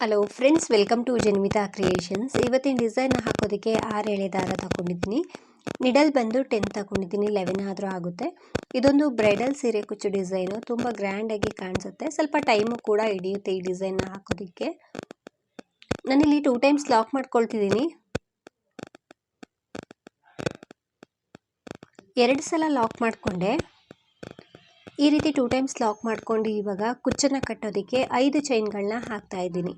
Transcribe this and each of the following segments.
Hello friends welcome to Janmita creations ಇವತ್ತಿನ design ಹಾಕೋದಕ್ಕೆ ಆರು ಎಳೆ ದಾರ ತಗೊಂಡಿದ್ದೀನಿ. ನಿಡಲ್ ಬಂದು ಟೆನ್ ತಗೊಂಡಿದ್ದೀನಿ ಲೆವೆನ್ ಆದರೂ ಆಗುತ್ತೆ. ಇದೊಂದು ಬ್ರೈಡಲ್ ಸೀರೆ ಕುಚ್ಚು ಡಿಸೈನು ತುಂಬ ಗ್ರ್ಯಾಂಡಾಗಿ ಕಾಣಿಸುತ್ತೆ. ಸ್ವಲ್ಪ ಟೈಮು ಕೂಡ ಹಿಡಿಯುತ್ತೆ ಈ ಡಿಸೈನ್ನ ಹಾಕೋದಕ್ಕೆ. ನಾನಿಲ್ಲಿ ಟೂ ಟೈಮ್ಸ್ ಲಾಕ್ ಮಾಡ್ಕೊಳ್ತಿದ್ದೀನಿ. ಎರಡು ಸಲ ಲಾಕ್ ಮಾಡಿಕೊಂಡೆ. ಈ ರೀತಿ ಟೂ ಟೈಮ್ಸ್ ಲಾಕ್ ಮಾಡ್ಕೊಂಡು ಇವಾಗ ಕುಚ್ಚನ್ನು ಕಟ್ಟೋದಕ್ಕೆ ಐದು ಚೈನ್ಗಳನ್ನ ಹಾಕ್ತಾ ಇದ್ದೀನಿ.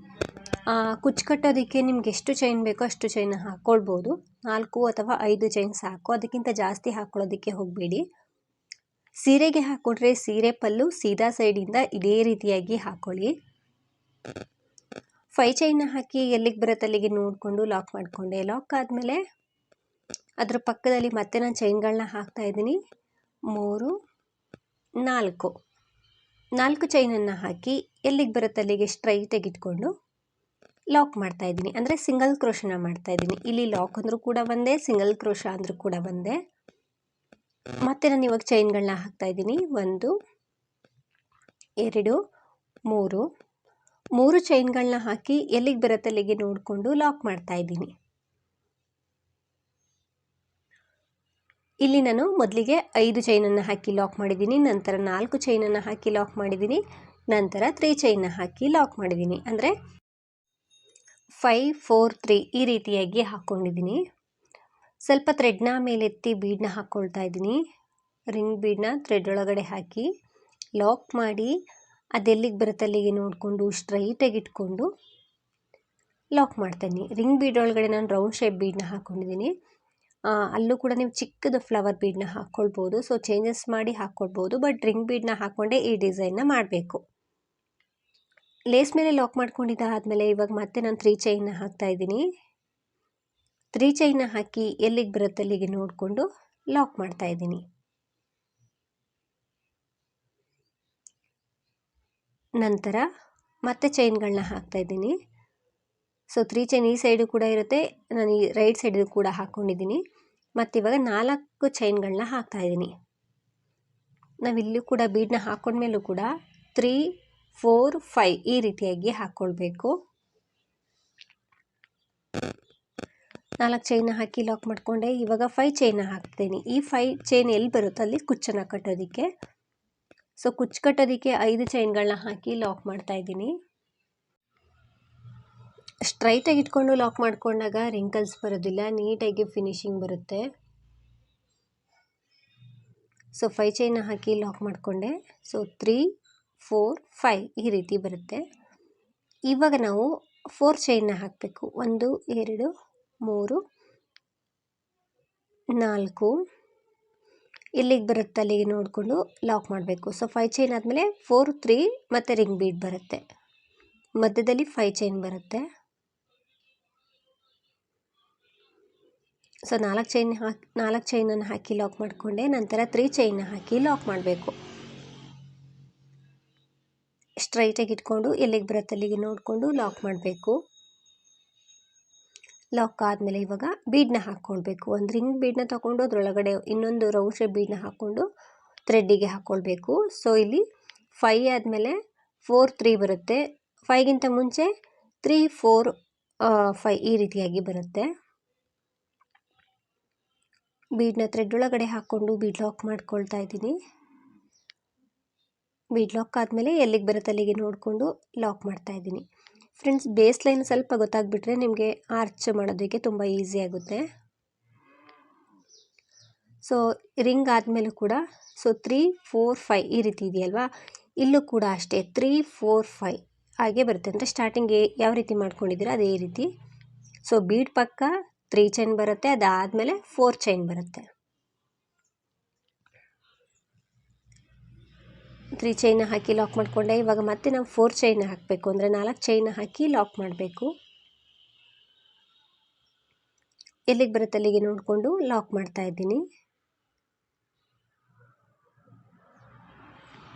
ಕುಚ್ಚು ಕಟ್ಟೋದಕ್ಕೆ ನಿಮ್ಗೆ ಎಷ್ಟು ಚೈನ್ ಬೇಕೋ ಅಷ್ಟು ಚೈನ್ ಹಾಕ್ಕೊಳ್ಬೋದು ನಾಲ್ಕು ಅಥವಾ ಐದು ಚೈನ್ ಸಾಕು. ಅದಕ್ಕಿಂತ ಜಾಸ್ತಿ ಹಾಕ್ಕೊಳ್ಳೋದಕ್ಕೆ ಹೋಗಬೇಡಿ. ಸೀರೆಗೆ ಹಾಕ್ಕೊಂಡ್ರೆ ಸೀರೆ ಪಲ್ಲು ಸೀದಾ ಸೈಡಿಂದ ಇದೇ ರೀತಿಯಾಗಿ ಹಾಕ್ಕೊಳ್ಳಿ ಫೈ ಚೈನ್ ಹಾಕಿ ಎಲ್ಲಿಗೆ ಬರುತ್ತೆ ಅಲ್ಲಿಗೆ ನೋಡಿಕೊಂಡು ಲಾಕ್ ಮಾಡಿಕೊಂಡೆ. ಲಾಕ್ ಆದಮೇಲೆ ಅದರ ಪಕ್ಕದಲ್ಲಿ ಮತ್ತೆ ನಾನು ಚೈನ್ಗಳನ್ನ ಹಾಕ್ತಾ ಇದ್ದೀನಿ. ಮೂರು ನಾಲ್ಕು. ನಾಲ್ಕು ಚೈನನ್ನು ಹಾಕಿ ಎಲ್ಲಿಗೆ ಬರುತ್ತೆ ಅಲ್ಲಿಗೆ ಸ್ಟ್ರೈಟಾಗಿ ಇಟ್ಕೊಂಡು ಲಾಕ್ ಮಾಡ್ತಾ ಇದ್ದೀನಿ. ಅಂದರೆ ಸಿಂಗಲ್ ಕ್ರೋಶನ ಮಾಡ್ತಾ ಇದ್ದೀನಿ. ಇಲ್ಲಿ ಲಾಕ್ ಅಂದರೂ ಕೂಡ ಒಂದೇ, ಸಿಂಗಲ್ ಕ್ರೋಶ ಅಂದರೂ ಕೂಡ ಒಂದೇ. ಮತ್ತೆ ನಾನು ಇವಾಗ ಚೈನ್ಗಳನ್ನ ಹಾಕ್ತಾ ಇದ್ದೀನಿ. ಒಂದು, ಎರಡು, ಮೂರು. ಮೂರು ಚೈನ್ಗಳನ್ನ ಹಾಕಿ ಎಲ್ಲಿಗೆ ಬರುತ್ತೆ ಅಲ್ಲಿಗೆ ನೋಡಿಕೊಂಡು ಲಾಕ್ ಮಾಡ್ತಾ ಇದ್ದೀನಿ. ಇಲ್ಲಿ ನಾನು ಮೊದಲಿಗೆ ಐದು ಚೈನನ್ನು ಹಾಕಿ ಲಾಕ್ ಮಾಡಿದ್ದೀನಿ, ನಂತರ ನಾಲ್ಕು ಚೈನನ್ನು ಹಾಕಿ ಲಾಕ್ ಮಾಡಿದ್ದೀನಿ, ನಂತರ ತ್ರೀ ಚೈನ್ನ ಹಾಕಿ ಲಾಕ್ ಮಾಡಿದ್ದೀನಿ. ಅಂದರೆ ಫೈ ಫೋರ್ ತ್ರೀ ಈ ರೀತಿಯಾಗಿ ಹಾಕ್ಕೊಂಡಿದ್ದೀನಿ ಸ್ವಲ್ಪ ಥ್ರೆಡ್ನ ಮೇಲೆತ್ತಿ ಬೀಡನ್ನ ಹಾಕ್ಕೊಳ್ತಾ ಇದ್ದೀನಿ. ರಿಂಗ್ ಬೀಡ್ನ ಥ್ರೆಡ್ ಒಳಗಡೆ ಹಾಕಿ ಲಾಕ್ ಮಾಡಿ ಅದೆಲ್ಲಿಗೆ ಬರುತ್ತೆ ಅಲ್ಲಿಗೆ ನೋಡಿಕೊಂಡು ಸ್ಟ್ರೈಟಾಗಿ ಇಟ್ಕೊಂಡು ಲಾಕ್ ಮಾಡ್ತೀನಿ ರಿಂಗ್ ಬೀಡ್ ಒಳಗಡೆ ನಾನು ರೌಂಡ್ ಶೇಪ್ ಬೀಡನ್ನ ಹಾಕ್ಕೊಂಡಿದ್ದೀನಿ ಅಲ್ಲೂ ಕೂಡ ನೀವು ಚಿಕ್ಕದು ಫ್ಲವರ್ ಬೀಡನ್ನ ಹಾಕ್ಕೊಳ್ಬೋದು ಸೊ ಚೇಂಜಸ್ ಮಾಡಿ ಹಾಕ್ಕೊಳ್ಬೋದು ಬಟ್ ರಿಂಗ್ ಬೀಡ್ನ ಹಾಕ್ಕೊಂಡೇ ಈ ಡಿಸೈನ್ನ ಮಾಡಬೇಕು. ಲೇಸ್ ಮೇಲೆ ಲಾಕ್ ಮಾಡ್ಕೊಂಡಿದ್ದಾದಮೇಲೆ ಇವಾಗ ಮತ್ತೆ ನಾನು ತ್ರೀ ಚೈನ್ನ ಹಾಕ್ತಾ ಇದ್ದೀನಿ. ತ್ರೀ ಚೈನ್ನ ಹಾಕಿ ಎಲ್ಲಿಗೆ ಬರುತ್ತೆ ಅಲ್ಲಿಗೆ ನೋಡಿಕೊಂಡು ಲಾಕ್ ಮಾಡ್ತಾ ಇದ್ದೀನಿ. ನಂತರ ಮತ್ತೆ ಚೈನ್ಗಳನ್ನ ಹಾಕ್ತಾ ಇದ್ದೀನಿ. ಸೊ ತ್ರೀ ಚೈನ್ ಈ ಸೈಡು ಕೂಡ ಇರುತ್ತೆ. ನಾನು ಈ ರೈಟ್ ಸೈಡು ಕೂಡ ಹಾಕ್ಕೊಂಡಿದ್ದೀನಿ ಮತ್ತು ಇವಾಗ ನಾಲ್ಕು ಚೈನ್ಗಳನ್ನ ಹಾಕ್ತಾ ಇದ್ದೀನಿ. ನಾವಿಲ್ಲೂ ಕೂಡ ಬೀಡನ್ನ ಹಾಕ್ಕೊಂಡ್ಮೇಲೂ ಕೂಡ ತ್ರೀ ಫೋರ್ ಫೈ ಈ ರೀತಿಯಾಗಿ ಹಾಕ್ಕೊಳ್ಬೇಕು ನಾಲ್ಕು ಚೈನ ಹಾಕಿ ಲಾಕ್ ಮಾಡಿಕೊಂಡೆ. ಇವಾಗ ಫೈ ಚೈನ ಹಾಕ್ತೀನಿ. ಈ ಫೈ ಚೈನ್ ಎಲ್ಲಿ ಬರುತ್ತೋ ಅಲ್ಲಿ ಕುಚ್ಚನ್ನು ಕಟ್ಟೋದಕ್ಕೆ. ಸೊ ಕುಚ್ಚು ಕಟ್ಟೋದಕ್ಕೆ ಐದು ಚೈನ್ಗಳನ್ನ ಹಾಕಿ ಲಾಕ್ ಮಾಡ್ತಾ ಇದ್ದೀನಿ. ಸ್ಟ್ರೈಟಾಗಿ ಇಟ್ಕೊಂಡು ಲಾಕ್ ಮಾಡಿಕೊಂಡಾಗ ರಿಂಕಲ್ಸ್ ಬರೋದಿಲ್ಲ ನೀಟಾಗಿ ಫಿನಿಶಿಂಗ್ ಬರುತ್ತೆ. ಸೊ ಫೈ ಚೈನ ಹಾಕಿ ಲಾಕ್ ಮಾಡಿಕೊಂಡೆ. ಸೊ ತ್ರೀ ಫೋರ್ ಫೈ ಈ ರೀತಿ ಬರುತ್ತೆ. ಇವಾಗ ನಾವು ಫೋರ್ ಚೈನ್ನ ಹಾಕಬೇಕು. ಒಂದು, ಎರಡು, ಮೂರು, ನಾಲ್ಕು. ಇಲ್ಲಿಗೆ ಬರುತ್ತೆ, ಅಲ್ಲಿಗೆ ನೋಡಿಕೊಂಡು ಲಾಕ್ ಮಾಡಬೇಕು. ಸೊ ಫೈ ಚೈನ್ ಆದಮೇಲೆ ಫೋರ್ ತ್ರೀ ಮತ್ತು ರಿಂಗ್ ಬೀಟ್ ಬರುತ್ತೆ. ಮಧ್ಯದಲ್ಲಿ ಫೈ ಚೈನ್ ಬರುತ್ತೆ. ಸೊ ನಾಲ್ಕು ಚೈನ್ ಹಾಕಿ, ನಾಲ್ಕು ಚೈನನ್ನು ಹಾಕಿ ಲಾಕ್ ಮಾಡಿಕೊಂಡೆ. ನಂತರ ತ್ರೀ ಚೈನ್ ಹಾಕಿ ಲಾಕ್ ಮಾಡಬೇಕು. ಸ್ಟ್ರೈಟಾಗಿ ಇಟ್ಕೊಂಡು ಎಲ್ಲಿಗೆ ಬರುತ್ತೆ ಅಲ್ಲಿಗೆ ನೋಡಿಕೊಂಡು ಲಾಕ್ ಮಾಡಬೇಕು. ಲಾಕ್ ಆದಮೇಲೆ ಇವಾಗ ಬೀಡನ್ನ ಹಾಕ್ಕೊಳ್ಬೇಕು. ಒಂದು ರಿಂಗ್ ಬೀಡನ್ನ ತೊಗೊಂಡು ಅದರೊಳಗಡೆ ಇನ್ನೊಂದು ರೌಂಡ್ ಶೇಪ್ ಬೀಡನ್ನ ಹಾಕ್ಕೊಂಡು ಥ್ರೆಡ್ಡಿಗೆ ಹಾಕ್ಕೊಳ್ಬೇಕು. ಸೊ ಇಲ್ಲಿ ಫೈ ಆದಮೇಲೆ ಫೋರ್ ತ್ರೀ ಬರುತ್ತೆ. ಫೈಗಿಂತ ಮುಂಚೆ ತ್ರೀ ಫೋರ್ ಫೈ ಈ ರೀತಿಯಾಗಿ ಬರುತ್ತೆ. ಬೀಡನ್ನ ಥ್ರೆಡ್ ಒಳಗಡೆ ಹಾಕ್ಕೊಂಡು ಬೀಡ್ ಲಾಕ್ ಮಾಡ್ಕೊಳ್ತಾ ಇದ್ದೀನಿ. ಬೀಡ್ ಲಾಕ್ ಆದಮೇಲೆ ಎಲ್ಲಿಗೆ ಬರುತ್ತೆ ಅಲ್ಲಿಗೆ ನೋಡಿಕೊಂಡು ಲಾಕ್ ಮಾಡ್ತಾ ಇದ್ದೀನಿ. ಫ್ರೆಂಡ್ಸ್, ಬೇಸ್ ಲೈನ್ ಸ್ವಲ್ಪ ಗೊತ್ತಾಗ್ಬಿಟ್ರೆ ನಿಮಗೆ ಆರ್ಚ್ ಮಾಡೋದಕ್ಕೆ ತುಂಬ ಈಸಿ ಆಗುತ್ತೆ. ಸೊ, ರಿಂಗ್ ಆದಮೇಲೂ ಕೂಡ, ಸೊ, ತ್ರೀ, ಫೋರ್ ಫೈ ಈ ರೀತಿ ಇದೆಯಲ್ವಾ? ಇಲ್ಲೂ ಕೂಡ ಅಷ್ಟೇ, ತ್ರೀ, ಫೋರ್ ಫೈ ಹಾಗೆ ಬರುತ್ತೆ. ಅಂದರೆ ಸ್ಟಾರ್ಟಿಂಗ್ ಯಾವ ರೀತಿ ಮಾಡ್ಕೊಂಡಿದ್ದೀರೋ ಅದೇ ರೀತಿ. ಸೊ, ಬೀಡ್ ಪಕ್ಕ ತ್ರೀ ಚೈನ್ ಬರುತ್ತೆ, ಅದಾದಮೇಲೆ ಫೋರ್ ಚೈನ್ ಬರುತ್ತೆ. ತ್ರೀ ಚೈನ ಹಾಕಿ ಲಾಕ್ ಮಾಡಿಕೊಂಡೆ, ಇವಾಗ ಮತ್ತೆ ನಾವು ಫೋರ್ ಚೈನ್ ಹಾಕಬೇಕು. ಅಂದರೆ ನಾಲ್ಕು ಚೈನ್ ಹಾಕಿ ಲಾಕ್ ಮಾಡಬೇಕು. ಎಲ್ಲಿಗೆ ಬರುತ್ತೆ, ಅಲ್ಲಿಗೆ ನೋಡಿಕೊಂಡು ಲಾಕ್ ಮಾಡ್ತಾ ಇದ್ದೀನಿ.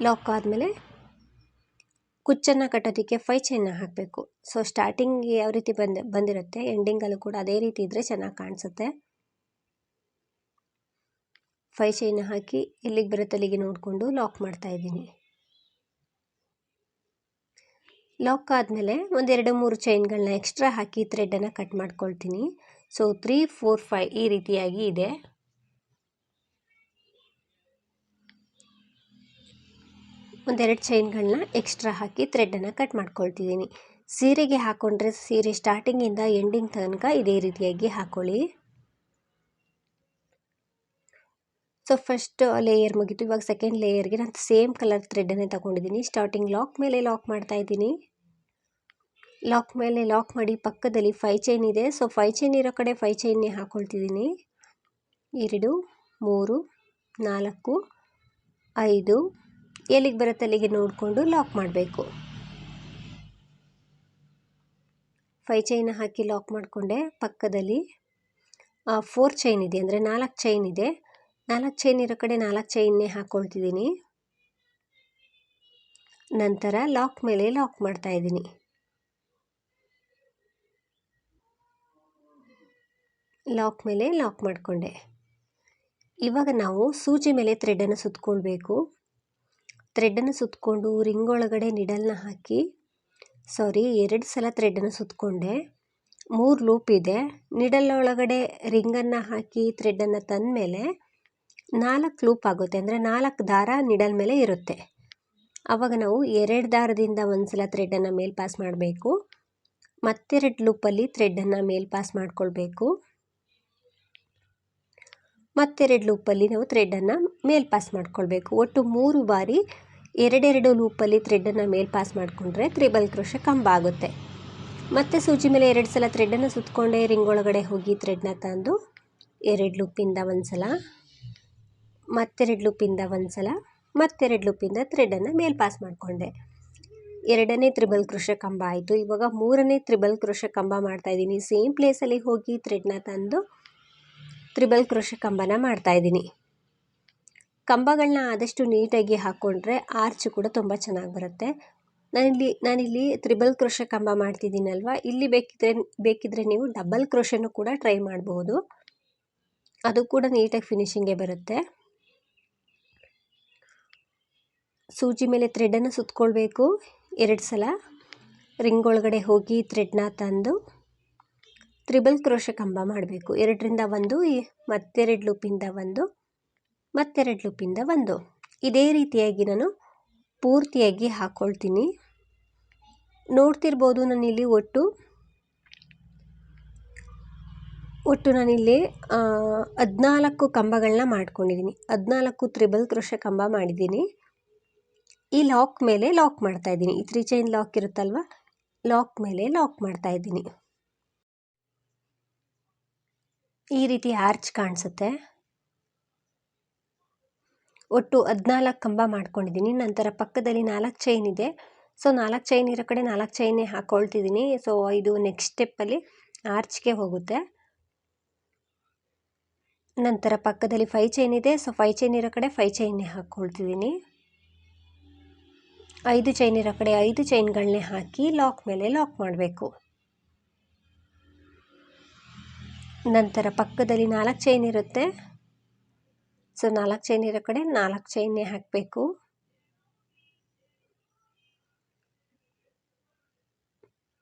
ಲಾಕ್ ಆದಮೇಲೆ ಕುಚ್ಚನ್ನು ಕಟ್ಟೋದಕ್ಕೆ ಫೈ ಚೈನ್ನ ಹಾಕಬೇಕು. ಸೊ ಸ್ಟಾರ್ಟಿಂಗ್ ಯಾವ ರೀತಿ ಬಂದ, ಬಂದಿರುತ್ತೆ ಎಂಡಿಂಗಲ್ಲೂ ಕೂಡ ಅದೇ ರೀತಿ ಇದ್ದರೆ ಚೆನ್ನಾಗಿ ಕಾಣಿಸುತ್ತೆ. ಫೈ ಚೈನ್ ಹಾಕಿ ಎಲ್ಲಿಗೆ ಬರುತ್ತೆ ಅಲ್ಲಿಗೆ ನೋಡಿಕೊಂಡು ಲಾಕ್ ಮಾಡ್ತಾ ಇದ್ದೀನಿ. ಲಾಕ್ ಆದಮೇಲೆ ಒಂದೆರಡು ಮೂರು ಚೈನ್ಗಳನ್ನ ಎಕ್ಸ್ಟ್ರಾ ಹಾಕಿ ಥ್ರೆಡನ್ನು ಕಟ್ ಮಾಡ್ಕೊಳ್ತೀನಿ. ಸೊ ತ್ರೀ ಫೋರ್ ಫೈ ಈ ರೀತಿಯಾಗಿ ಇದೆ. ಒಂದೆರಡು ಚೈನ್ಗಳನ್ನ ಎಕ್ಸ್ಟ್ರಾ ಹಾಕಿ ಥ್ರೆಡ್ಡನ್ನು ಕಟ್ ಮಾಡ್ಕೊಳ್ತಿದ್ದೀನಿ. ಸೀರೆಗೆ ಹಾಕ್ಕೊಂಡ್ರೆ ಸೀರೆ ಸ್ಟಾರ್ಟಿಂಗಿಂದ ಎಂಡಿಂಗ್ ತನಕ ಇದೇ ರೀತಿಯಾಗಿ ಹಾಕ್ಕೊಳ್ಳಿ ಸೊ ಫಸ್ಟ್ ಲೇಯರ್ ಮುಗೀತು. ಇವಾಗ ಸೆಕೆಂಡ್ ಲೇಯರ್ಗೆ ನಾನು ಸೇಮ್ ಕಲರ್ ಥ್ರೆಡನ್ನೇ ತಗೊಂಡಿದ್ದೀನಿ. ಸ್ಟಾರ್ಟಿಂಗ್ ಲಾಕ್ ಮೇಲೆ ಲಾಕ್ ಮಾಡ್ತಾ ಇದ್ದೀನಿ. ಲಾಕ್ ಮೇಲೆ ಲಾಕ್ ಮಾಡಿ ಪಕ್ಕದಲ್ಲಿ ಫೈ ಚೈನ್ ಇದೆ. ಸೊ ಫೈ ಚೈನ್ ಇರೋ ಕಡೆ ಫೈ ಚೈನ್ನೇ ಹಾಕ್ಕೊಳ್ತಿದ್ದೀನಿ ಎರಡು, ಮೂರು, ನಾಲ್ಕು, ಐದು ಎಲ್ಲಿಗೆ ಬರುತ್ತೆ ಅಲ್ಲಿಗೆ ನೋಡಿಕೊಂಡು ಲಾಕ್ ಮಾಡಬೇಕು. ಫೈ ಚೈನ್ ಹಾಕಿ ಲಾಕ್ ಮಾಡಿಕೊಂಡೆ ಪಕ್ಕದಲ್ಲಿ. ಫೋರ್ ಚೈನ್ ಇದೆ, ಅಂದರೆ ನಾಲ್ಕು ಚೈನ್ ಇದೆ. ನಾಲ್ಕು ಚೈನ್ ಇರೋ ಕಡೆ ನಾಲ್ಕು ಚೈನ್ನೇ ಹಾಕ್ಕೊಳ್ತಿದ್ದೀನಿ ನಂತರ ಲಾಕ್ ಮೇಲೆ ಲಾಕ್ ಮಾಡ್ತಾ ಇದ್ದೀನಿ. ಲಾಕ್ ಮೇಲೆ ಲಾಕ್ ಮಾಡಿಕೊಂಡೆ. ಇವಾಗ ನಾವು ಸೂಜಿ ಮೇಲೆ ಥ್ರೆಡನ್ನು ಸುತ್ತಕೊಳ್ಬೇಕು ಥ್ರೆಡನ್ನು ಸುತ್ತಕೊಂಡು ರಿಂಗ್ ಒಳಗಡೆ ನಿಡಲ್ನ ಹಾಕಿ, ಸಾರಿ, ಎರಡು ಸಲ ಥ್ರೆಡ್ಡನ್ನು ಸುತ್ತಕೊಂಡೆ ಮೂರು ಲೂಪ್ ಇದೆ. ನಿಡಲ್ ಒಳಗಡೆ ರಿಂಗನ್ನು ಹಾಕಿ ಥ್ರೆಡ್ಡನ್ನು ತಂದ ಮೇಲೆ ನಾಲ್ಕು ಲೂಪ್ ಆಗುತ್ತೆ. ಅಂದರೆ ನಾಲ್ಕು ದಾರ ನಿಡಲ್ ಮೇಲೆ ಇರುತ್ತೆ. ಆವಾಗ ನಾವು ಎರಡು ದಾರದಿಂದ ಒಂದು ಸಲ ಥ್ರೆಡನ್ನು ಮೇಲ್ ಪಾಸ್ ಮಾಡಬೇಕು. ಮತ್ತೆರಡು ಲೂಪಲ್ಲಿ ಥ್ರೆಡ್ಡನ್ನು ಮೇಲ್ ಪಾಸ್ ಮಾಡ್ಕೊಳ್ಬೇಕು. ಮತ್ತೆರಡು ಲೂಪಲ್ಲಿ ನಾವು ಥ್ರೆಡನ್ನು ಮೇಲ್ ಪಾಸ್ ಮಾಡ್ಕೊಳ್ಬೇಕು. ಒಟ್ಟು ಮೂರು ಬಾರಿ ಎರಡೆರಡು ಲೂಪಲ್ಲಿ ಥ್ರೆಡನ್ನು ಮೇಲ್ ಪಾಸ್ ಮಾಡಿಕೊಂಡ್ರೆ ತ್ರಿಬಲ್ ಕ್ರೋಶ ಕಂಬ ಆಗುತ್ತೆ. ಮತ್ತೆ ಸೂಜಿ ಮೇಲೆ ಎರಡು ಸಲ ಥ್ರೆಡನ್ನು ಸುತ್ತಕೊಂಡೆ ರಿಂಗ್ ಒಳಗಡೆ ಹೋಗಿ ಥ್ರೆಡ್ನ ತಂದು ಎರಡು ಲೂಪಿಂದ ಒಂದು ಸಲ, ಮತ್ತೆರಡು ಲೂಪಿಂದ ಒಂದು ಸಲ, ಮತ್ತೆರಡು ಲೂಪಿಂದ ಥ್ರೆಡನ್ನು ಮೇಲ್ ಪಾಸ್ ಮಾಡಿಕೊಂಡೆ. ಎರಡನೇ ತ್ರಿಬಲ್ ಕೃಷ ಕಂಬ ಆಯಿತು. ಇವಾಗ ಮೂರನೇ ತ್ರಿಬಲ್ ಕೃಷ ಕಂಬ ಮಾಡ್ತಾಯಿದ್ದೀನಿ ಸೇಮ್ ಪ್ಲೇಸಲ್ಲಿ ಹೋಗಿ ಥ್ರೆಡ್ನ ತಂದು ತ್ರಿಬಲ್ ಕ್ರೋಶ ಕಂಬನ ಮಾಡ್ತಾಯಿದ್ದೀನಿ ಕಂಬಗಳನ್ನ ಆದಷ್ಟು ನೀಟಾಗಿ ಹಾಕ್ಕೊಂಡ್ರೆ ಆರ್ಚ್ ಕೂಡ ತುಂಬ ಚೆನ್ನಾಗಿ ಬರುತ್ತೆ. ನಾನಿಲ್ಲಿ ನಾನಿಲ್ಲಿ ತ್ರಿಬಲ್ ಕ್ರೋಶ ಕಂಬ ಮಾಡ್ತಿದ್ದೀನಲ್ವ? ಇಲ್ಲಿ ಬೇಕಿದ್ರೆ ಬೇಕಿದ್ರೆ ನೀವು ಡಬಲ್ ಕ್ರೋಶನು ಕೂಡ ಟ್ರೈ ಮಾಡಬಹುದು ಅದು ಕೂಡ ನೀಟಾಗಿ ಫಿನಿಶಿಂಗೇ ಬರುತ್ತೆ. ಸೂಜಿ ಮೇಲೆ ಥ್ರೆಡನ್ನು ಸುತ್ತಕೊಳ್ಬೇಕು ಎರಡು ಸಲ. ರಿಂಗ್ ಒಳಗಡೆ ಹೋಗಿ ಥ್ರೆಡ್ನ ತಂದು ತ್ರಿಬಲ್ ಕ್ರೋಶ ಕಂಬ ಮಾಡಬೇಕು. ಎರಡರಿಂದ ಒಂದು ಮತ್ತೆರಡು ಲೂಪಿಂದ ಒಂದು, ಮತ್ತೆರಡು ಲೂಪಿಂದ ಒಂದು. ಇದೇ ರೀತಿಯಾಗಿ ನಾನು ಪೂರ್ತಿಯಾಗಿ ಹಾಕ್ಕೊಳ್ತೀನಿ ನೋಡ್ತಿರ್ಬೋದು ನಾನಿಲ್ಲಿ ಒಟ್ಟು ಒಟ್ಟು ನಾನಿಲ್ಲಿ ಹದಿನಾಲ್ಕು ಕಂಬಗಳನ್ನ ಮಾಡ್ಕೊಂಡಿದ್ದೀನಿ ಹದಿನಾಲ್ಕು ತ್ರಿಬಲ್ ಕ್ರೋಶ ಕಂಬ ಮಾಡಿದ್ದೀನಿ ಈ ಲಾಕ್ ಮೇಲೆ ಲಾಕ್ ಮಾಡ್ತಾ ಇದ್ದೀನಿ. ಈ ತ್ರೀ ಚೈನ್ ಲಾಕ್ ಇರುತ್ತಲ್ವ? ಲಾಕ್ ಮೇಲೆ ಲಾಕ್ ಮಾಡ್ತಾ ಇದ್ದೀನಿ. ಈ ರೀತಿ ಆರ್ಚ್ ಕಾಣಿಸುತ್ತೆ. ಒಟ್ಟು ಹದಿನಾಲ್ಕು ಕಂಬ ಮಾಡ್ಕೊಂಡಿದ್ದೀನಿ. ನಂತರ ಪಕ್ಕದಲ್ಲಿ ನಾಲ್ಕು ಚೈನ್ ಇದೆ. ಸೊ ನಾಲ್ಕು ಚೈನ್ ಇರೋ ಕಡೆ ನಾಲ್ಕು ಚೈನೇ ಹಾಕ್ಕೊಳ್ತಿದ್ದೀನಿ ಸೊ ಇದು ನೆಕ್ಸ್ಟ್ ಸ್ಟೆಪ್ಪಲ್ಲಿ ಆರ್ಚ್ಗೆ ಹೋಗುತ್ತೆ. ನಂತರ ಪಕ್ಕದಲ್ಲಿ ಫೈ ಚೈನ್ ಇದೆ. ಸೊ ಫೈ ಚೈನ್ ಇರೋ ಕಡೆ ಫೈ ಚೈನ್ನೇ ಹಾಕ್ಕೊಳ್ತಿದ್ದೀನಿ ಐದು ಚೈನ್ ಇರೋ ಕಡೆ ಐದು ಚೈನ್ಗಳನ್ನೇ ಹಾಕಿ ಲಾಕ್ ಮೇಲೆ ಲಾಕ್ ಮಾಡಬೇಕು. ನಂತರ ಪಕ್ಕದಲ್ಲಿ ನಾಲ್ಕು ಚೈನ್ ಇರುತ್ತೆ. ಸೊ ನಾಲ್ಕು ಚೈನ್ ಇರೋ ಕಡೆ ನಾಲ್ಕು ಚೈನೇ ಹಾಕಬೇಕು.